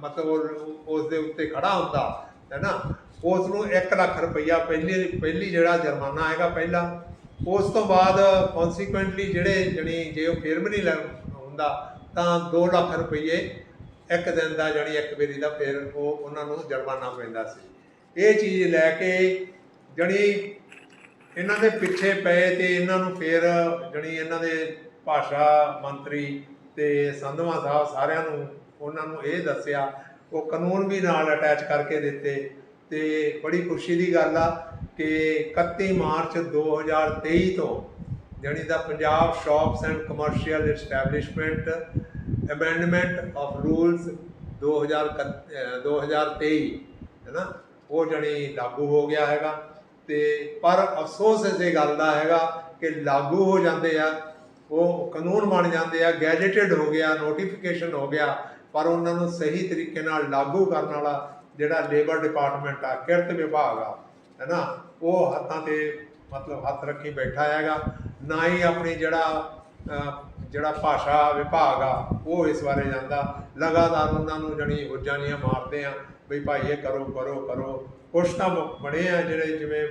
ਮਤਲਬ ਉਹ- ਉਸ ਦੇ ਉੱਤੇ ਖੜਾ ਹੁੰਦਾ, ਹੈਨਾ? ਉਸ ਨੂੰ 1 ਲੱਖ ਰੁਪਈਆ ਪਹਿਲੀ ਪਹਿਲੀ ਜਿਹੜਾ ਜੁਰਮਾਨਾ ਹੈਗਾ ਪਹਿਲਾ, ਉਸ ਤੋਂ ਬਾਅਦ ਕਨਸੀਕੁਐਂਟਲੀ ਜਿਹੜੇ ਜਣੀ, ਜੇ ਉਹ ਫਿਰ ਵੀ ਨਹੀਂ ਲ- ਹੁੰਦਾ, ਤਾਂ 2 ਲੱਖ ਰੁਪਈਏ ਇੱਕ ਦਿਨ ਦਾ ਜਾਣੀ ਇੱਕ ਵਾਰੀ ਦਾ ਫਿਰ ਉਹ ਉਹਨਾਂ ਨੂੰ ਜੁਰਮਾਨਾ ਪੈਂਦਾ ਸੀ। ਇਹ ਚੀਜ਼ ਲੈ ਕੇ ਜਣੀ ਇਹਨਾਂ ਦੇ ਪਿੱਛੇ ਪਏ ਤੇ ਇਹਨਾਂ ਨੂੰ ਫਿਰ ਜਣੀ ਇਹਨਾਂ ਦੇ ਭਾਸ਼ਾ ਮੰਤਰੀ ਤੇ ਸੰਧਵਾ ਸਾਹਿਬ ਸਾਰਿਆਂ ਨੂੰ ਉਹਨਾਂ ਨੂੰ ਇਹ ਦੱਸਿਆ, ਉਹ ਕਾਨੂੰਨ ਵੀ ਨਾਲ ਅਟੈਚ ਕਰਕੇ ਦਿੱਤੇ ਤੇ ਬੜੀ ਖੁਸ਼ੀ ਦੀ ਗੱਲ ਆ ਕਿ 31 ਮਾਰਚ 2023 ਤੋਂ ਜਾਣੀ ਦਾ Punjab shops and commercial establishment amendment of rules 2000 2023 ਹੈ ਨਾ? ਉਹ ਜਣੀ ਲਾਗੂ ਹੋ ਗਿਆ ਹੈਗਾ। ਤੇ ਪਰ ਅਫਸੋਸ ਇਸੇ ਗੱਲ ਦਾ ਹੈਗਾ ਕਿ ਲਾਗੂ ਹੋ ਜਾਂਦੇ ਆ, ਉਹ ਕਾਨੂੰਨ ਬਣ ਜਾਂਦੇ ਆ, ਗੈਜੇਟਡ ਹੋ ਗਿਆ ਨੋਟੀਫਿਕੇਸ਼ਨ ਹੋ ਗਿਆ, ਪਰ ਉਹਨਾਂ ਨੂੰ ਸਹੀ ਤਰੀਕੇ ਨਾਲ ਲਾਗੂ ਕਰਨ ਵਾਲਾ ਜਿਹੜਾ ਲੇਬਰ ਡਿਪਾਰਟਮੈਂਟ ਆ, ਕਿਰਤ ਵਿਭਾਗ ਆ, ਹੈ ਨਾ? ਉਹ ਹੱਥਾਂ ਤੇ ਮਤਲਬ ਹੱਥ ਰੱਖੀ ਬੈਠਾ ਹੈਗਾ। ਨਾ ਹੀ ਆਪਣੀ ਜਿਹੜਾ ਜਿਹੜਾ ਭਾਸ਼ਾ ਵਿਭਾਗ ਆ, ਉਹ ਇਸ ਬਾਰੇ ਜਾਂਦਾ। ਲਗਾਤਾਰ ਉਹਨਾਂ ਨੂੰ ਜਣੀ ਹੁਜਾਨੀਆਂ ਮਾਰਦੇ ਆ ਵੀ ਭਾਈ ਇਹ ਕਰੋ ਕਰੋ ਕਰੋ। ਕੁਛ ਤਾਂ ਬ- ਬਣੇ ਆ ਜਿਹੜੇ ਜਿਵੇਂ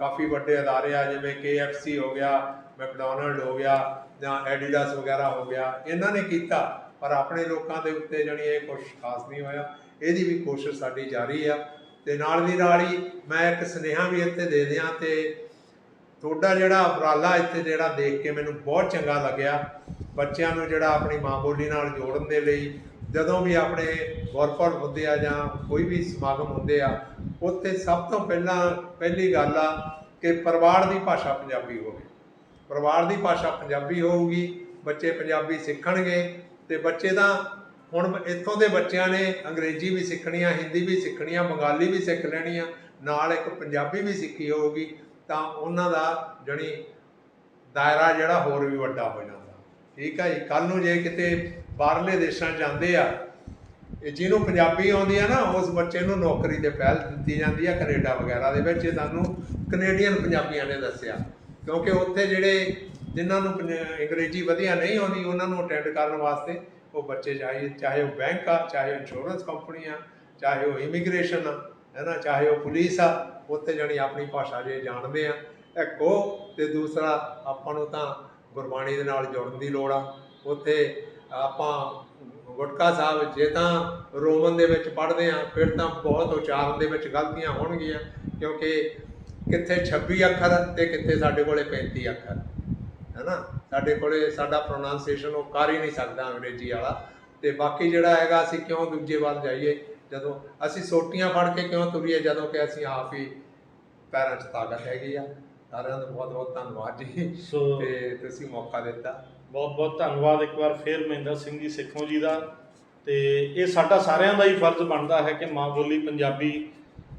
ਕਾਫੀ ਵੱਡੇ ਅਦਾਰੇ ਆ, ਜਿਵੇਂ KFC ਹੋ ਗਿਆ ਮੈਕਡੋਨਲਡ ਹੋ ਗਿਆ, ਜਾਂ ਐਡੀਡਾਸ ਵਗੈਰਾ ਹੋ ਗਿਆ। ਇਹਨਾਂ ਨੇ ਕੀਤਾ, ਪਰ ਆਪਣੇ ਲੋਕਾਂ ਦੇ ਉੱਤੇ ਜਣੀ ਇਹ ਕੁਛ ਖਾਸ ਨਹੀਂ ਹੋਇਆ। ਇਹਦੀ ਵੀ ਕੋਸ਼ਿਸ਼ ਸਾਡੀ ਜਾਰੀ ਆ। ਤੇ ਨਾਲ ਦੀ ਨਾਲ ਹੀ ਮੈਂ ਇੱਕ ਸੁਨੇਹਾ ਵੀ ਇੱਥੇ ਦੇ ਦਿਆਂ ਤੇ ਤੁਹਾਡਾ ਜਿਹੜਾ ਉਪਰਾਲਾ ਇੱਥੇ ਜਿਹੜਾ ਦੇਖ ਕੇ ਮੈਨੂੰ ਬਹੁਤ ਚੰਗਾ ਲੱਗਿਆ। ਬੱਚਿਆਂ ਨੂੰ ਜਿਹੜਾ ਆਪਣੀ ਮਾਂ ਬੋਲੀ ਨਾਲ ਜੋੜਨ ਦੇ ਲਈ, ਜਦੋਂ ਵੀ ਆਪਣੇ ਗੁਰਪੁਰਬ ਹੁੰਦੇ ਆ ਜਾਂ ਕੋਈ ਵੀ ਸਮਾਗਮ ਹੁੰਦੇ ਆ, ਉੱਥੇ ਸਭ ਤੋਂ ਪਹਿਲਾਂ ਪਹਿਲੀ ਗੱਲ ਆ ਕਿ ਪਰਿਵਾਰ ਦੀ ਭਾਸ਼ਾ ਪੰਜਾਬੀ ਹੋਵੇ। ਪਰਿਵਾਰ ਦੀ ਭਾਸ਼ਾ ਪੰਜਾਬੀ ਹੋਊਗੀ, ਬੱਚੇ ਪੰਜਾਬੀ ਸਿੱਖਣਗੇ ਤੇ ਬੱਚੇ ਤਾਂ ਹੁਣ ਇੱਥੋਂ ਦੇ ਬੱਚਿਆਂ ਨੇ ਅੰਗਰੇਜ਼ੀ ਵੀ ਸਿੱਖਣੀ ਆ, ਹਿੰਦੀ ਵੀ ਸਿੱਖਣੀ ਆ, ਬੰਗਾਲੀ ਵੀ ਸਿੱਖ ਲੈਣੀ ਆ, ਨਾਲ ਇੱਕ ਪੰਜਾਬੀ ਵੀ ਸਿੱਖੀ ਹੋਊਗੀ। ਤਾਂ ਉਹਨਾਂ ਦਾ ਜਣੀ ਦਾਇਰਾ ਜਿਹੜਾ ਹੋਰ ਵੀ ਵੱਡਾ ਹੋ ਜਾਂਦਾ। ਠੀਕ ਆ ਜੀ? ਕੱਲ ਨੂੰ ਜੇ ਕਿਤੇ ਬਾਹਰਲੇ ਦੇਸ਼ਾਂ ਜਾਂਦੇ ਆ, ਇਹ ਜਿਹਨੂੰ ਪੰਜਾਬੀ ਆਉਂਦੀ ਆ ਨਾ, ਉਸ ਬੱਚੇ ਨੂੰ ਨੌਕਰੀ ਤੇ ਪਹਿਲ ਦਿੱਤੀ ਜਾਂਦੀ ਆ ਕੈਨੇਡਾ ਵਗੈਰਾ ਦੇ ਵਿੱਚ ਸਾਨੂੰ ਕੈਨੇਡੀਅਨ ਪੰਜਾਬੀਆਂ ਨੇ ਦੱਸਿਆ। ਕਿਉਂਕਿ ਉੱਥੇ ਜਿਹੜੇ ਜਿਨ੍ਹਾਂ ਨੂੰ ਪੰਜ- ਅੰਗਰੇਜ਼ੀ ਵਧੀਆ ਨਹੀਂ ਆਉਂਦੀ, ਉਹਨਾਂ ਨੂੰ ਅਟੈਂਡ ਕਰਨ ਵਾਸਤੇ ਉਹ ਬੱਚੇ ਚਾਹੇ ਚਾਹੇ ਉਹ ਬੈਂਕ ਆ, ਚਾਹੇ ਇੰਸ਼ੋਰੈਂਸ ਕੰਪਨੀ ਆ, ਚਾਹੇ ਉਹ ਇਮੀਗ੍ਰੇਸ਼ਨ ਆ, ਹੈ ਨਾ? ਚਾਹੇ ਉਹ ਪੁਲਿਸ ਆ ਉੱਥੇ ਜਾਣੀ ਆਪਣੀ ਭਾਸ਼ਾ ਜੇ ਜਾਣਦੇ ਆ ਇੱਕ ਉਹ ਤੇ ਦੂਸਰਾ ਆਪਾਂ ਨੂੰ ਤਾਂ ਗੁਰਬਾਣੀ ਦੇ ਨਾਲ ਜੁੜਨ ਦੀ ਲੋੜ ਆ। ਉੱਥੇ ਆਪਾਂ ਗੁਟਕਾ ਸਾਹਿਬ ਜੇ ਤਾਂ ਰੋਮਨ ਦੇ ਵਿੱਚ ਪੜ੍ਹਦੇ ਆ, ਫਿਰ ਤਾਂ ਬਹੁਤ ਉਚਾਰਨ ਦੇ ਵਿੱਚ ਗਲਤੀਆਂ ਹੋਣਗੀਆਂ, ਕਿਉਂਕਿ ਕਿੱਥੇ 26 ਅੱਖਰ ਤੇ ਕਿੱਥੇ ਸਾਡੇ ਕੋਲੇ 35 ਅੱਖਰ, ਹੈਨਾ? ਸਾਡੇ ਕੋਲੇ ਸਾਡਾ ਪ੍ਰੋਨਾਂਸੀਏਸ਼ਨ ਉਹ ਕਰ ਹੀ ਨਹੀਂ ਸਕਦਾ ਅੰਗਰੇਜ਼ੀ ਵਾਲਾ। ਤੇ ਬਾਕੀ ਜਿਹੜਾ ਹੈਗਾ ਅਸੀਂ ਕਿਉਂ ਦੂਜੇ ਵੱਲ ਜਾਈਏ? ਜਦੋਂ ਅਸੀਂ ਸੋਟੀਆਂ ਫੜ ਕੇ ਕਿਉਂ ਤੁਰੀਏ? ਜਦੋਂ ਕਿ ਅਸੀਂ ਆਪ ਹੀ ਪੈਰਾਂ 'ਚ ਤਾਕਤ ਹੈਗੀ ਆ। ਸਾਰਿਆਂ ਦਾ ਬਹੁਤ ਬਹੁਤ ਧੰਨਵਾਦ ਜੀ। ਸੋ ਤੇ ਤੁਸੀਂ ਮੌਕਾ ਦਿੱਤਾ। ਬਹੁਤ ਬਹੁਤ ਧੰਨਵਾਦ ਇੱਕ ਵਾਰ ਫੇਰ ਮਹਿੰਦਰ ਸਿੰਘ ਜੀ ਸਿੱਖੋਂ ਜੀ ਦਾ। ਤੇ ਇਹ ਸਾਡਾ ਸਾਰਿਆਂ ਦਾ ਹੀ ਫਰਜ਼ ਬਣਦਾ ਹੈ ਕਿ ਮਾਂ ਬੋਲੀ ਪੰਜਾਬੀ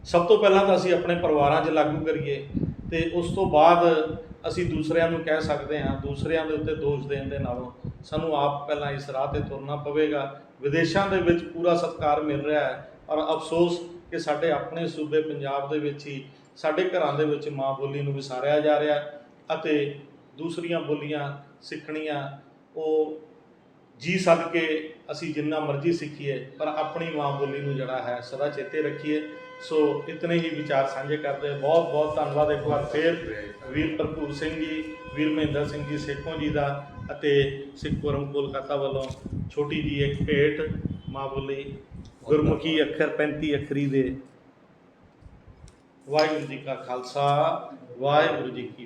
ਸਭ ਤੋਂ ਪਹਿਲਾਂ ਤਾਂ ਅਸੀਂ ਆਪਣੇ ਪਰਿਵਾਰਾਂ 'ਚ ਲਾਗੂ ਕਰੀਏ ਤੇ ਉਸ ਤੋਂ ਬਾਅਦ ਅਸੀਂ ਦੂਸਰਿਆਂ ਨੂੰ ਕਹਿ ਸਕਦੇ ਹਾਂ ਦੂਸਰਿਆਂ ਦੇ ਉੱਤੇ ਦੋਸ਼ ਦੇਣ ਦੇ ਨਾਲੋਂ ਸਾਨੂੰ ਆਪ ਪਹਿਲਾਂ ਇਸ ਰਾਹ ਤੇ ਤੁਰਨਾ ਪਵੇਗਾ। ਵਿਦੇਸ਼ਾਂ ਦੇ ਵਿੱਚ ਪੂਰਾ ਸਤਿਕਾਰ ਮਿਲ ਰਿਹਾ ਹੈ ਔਰ ਅਫਸੋਸ ਕਿ ਸਾਡੇ ਆਪਣੇ ਸੂਬੇ ਪੰਜਾਬ ਦੇ ਵਿੱਚ ਹੀ, ਸਾਡੇ ਘਰਾਂ ਦੇ ਵਿੱਚ ਮਾਂ ਬੋਲੀ ਨੂੰ ਵਿਸਾਰਿਆ ਜਾ ਰਿਹਾ ਅਤੇ ਦੂਸਰੀਆਂ ਬੋਲੀਆਂ, ਸਿੱਖਣੀਆਂ, ਉਹ ਜੀ ਸਦ ਕੇ ਅਸੀਂ ਜਿੰਨਾ ਮਰਜ਼ੀ ਸਿੱਖੀਏ, ਪਰ ਆਪਣੀ ਮਾਂ ਬੋਲੀ ਨੂੰ ਜਿਹੜਾ ਹੈ ਸਦਾ ਚੇਤੇ ਰੱਖੀਏ। ਸੋ ਇਤਨੇ ਹੀ ਵਿਚਾਰ ਸਾਂਝੇ ਕਰਦੇ ਬਹੁਤ ਬਹੁਤ ਧੰਨਵਾਦ ਇੱਕ ਵਾਰ ਫੇਰ ਵੀਰ ਭਰਪੂਰ ਸਿੰਘ ਜੀ, ਵੀਰ ਮਹਿੰਦਰ ਸਿੰਘ ਜੀ, ਸੇਖੋਂ ਜੀ ਦਾ। ਅਤੇ ਸਿੱਖ ਫੋਰਮ ਕੋਲਕਾਤਾ ਵੱਲੋਂ ਛੋਟੀ ਜੀ ਇੱਕ ਭੇਟ ਮਾਂ ਬੋਲੀ ਗੁਰਮੁਖੀ ਅੱਖਰ 35 ਅੱਖਰੀ ਦੇ ਵਾਹਿਗੁਰੂ ਜੀ ਕਾ ਖਾਲਸਾ, ਵਾਹਿਗੁਰੂ ਜੀ ਕੀ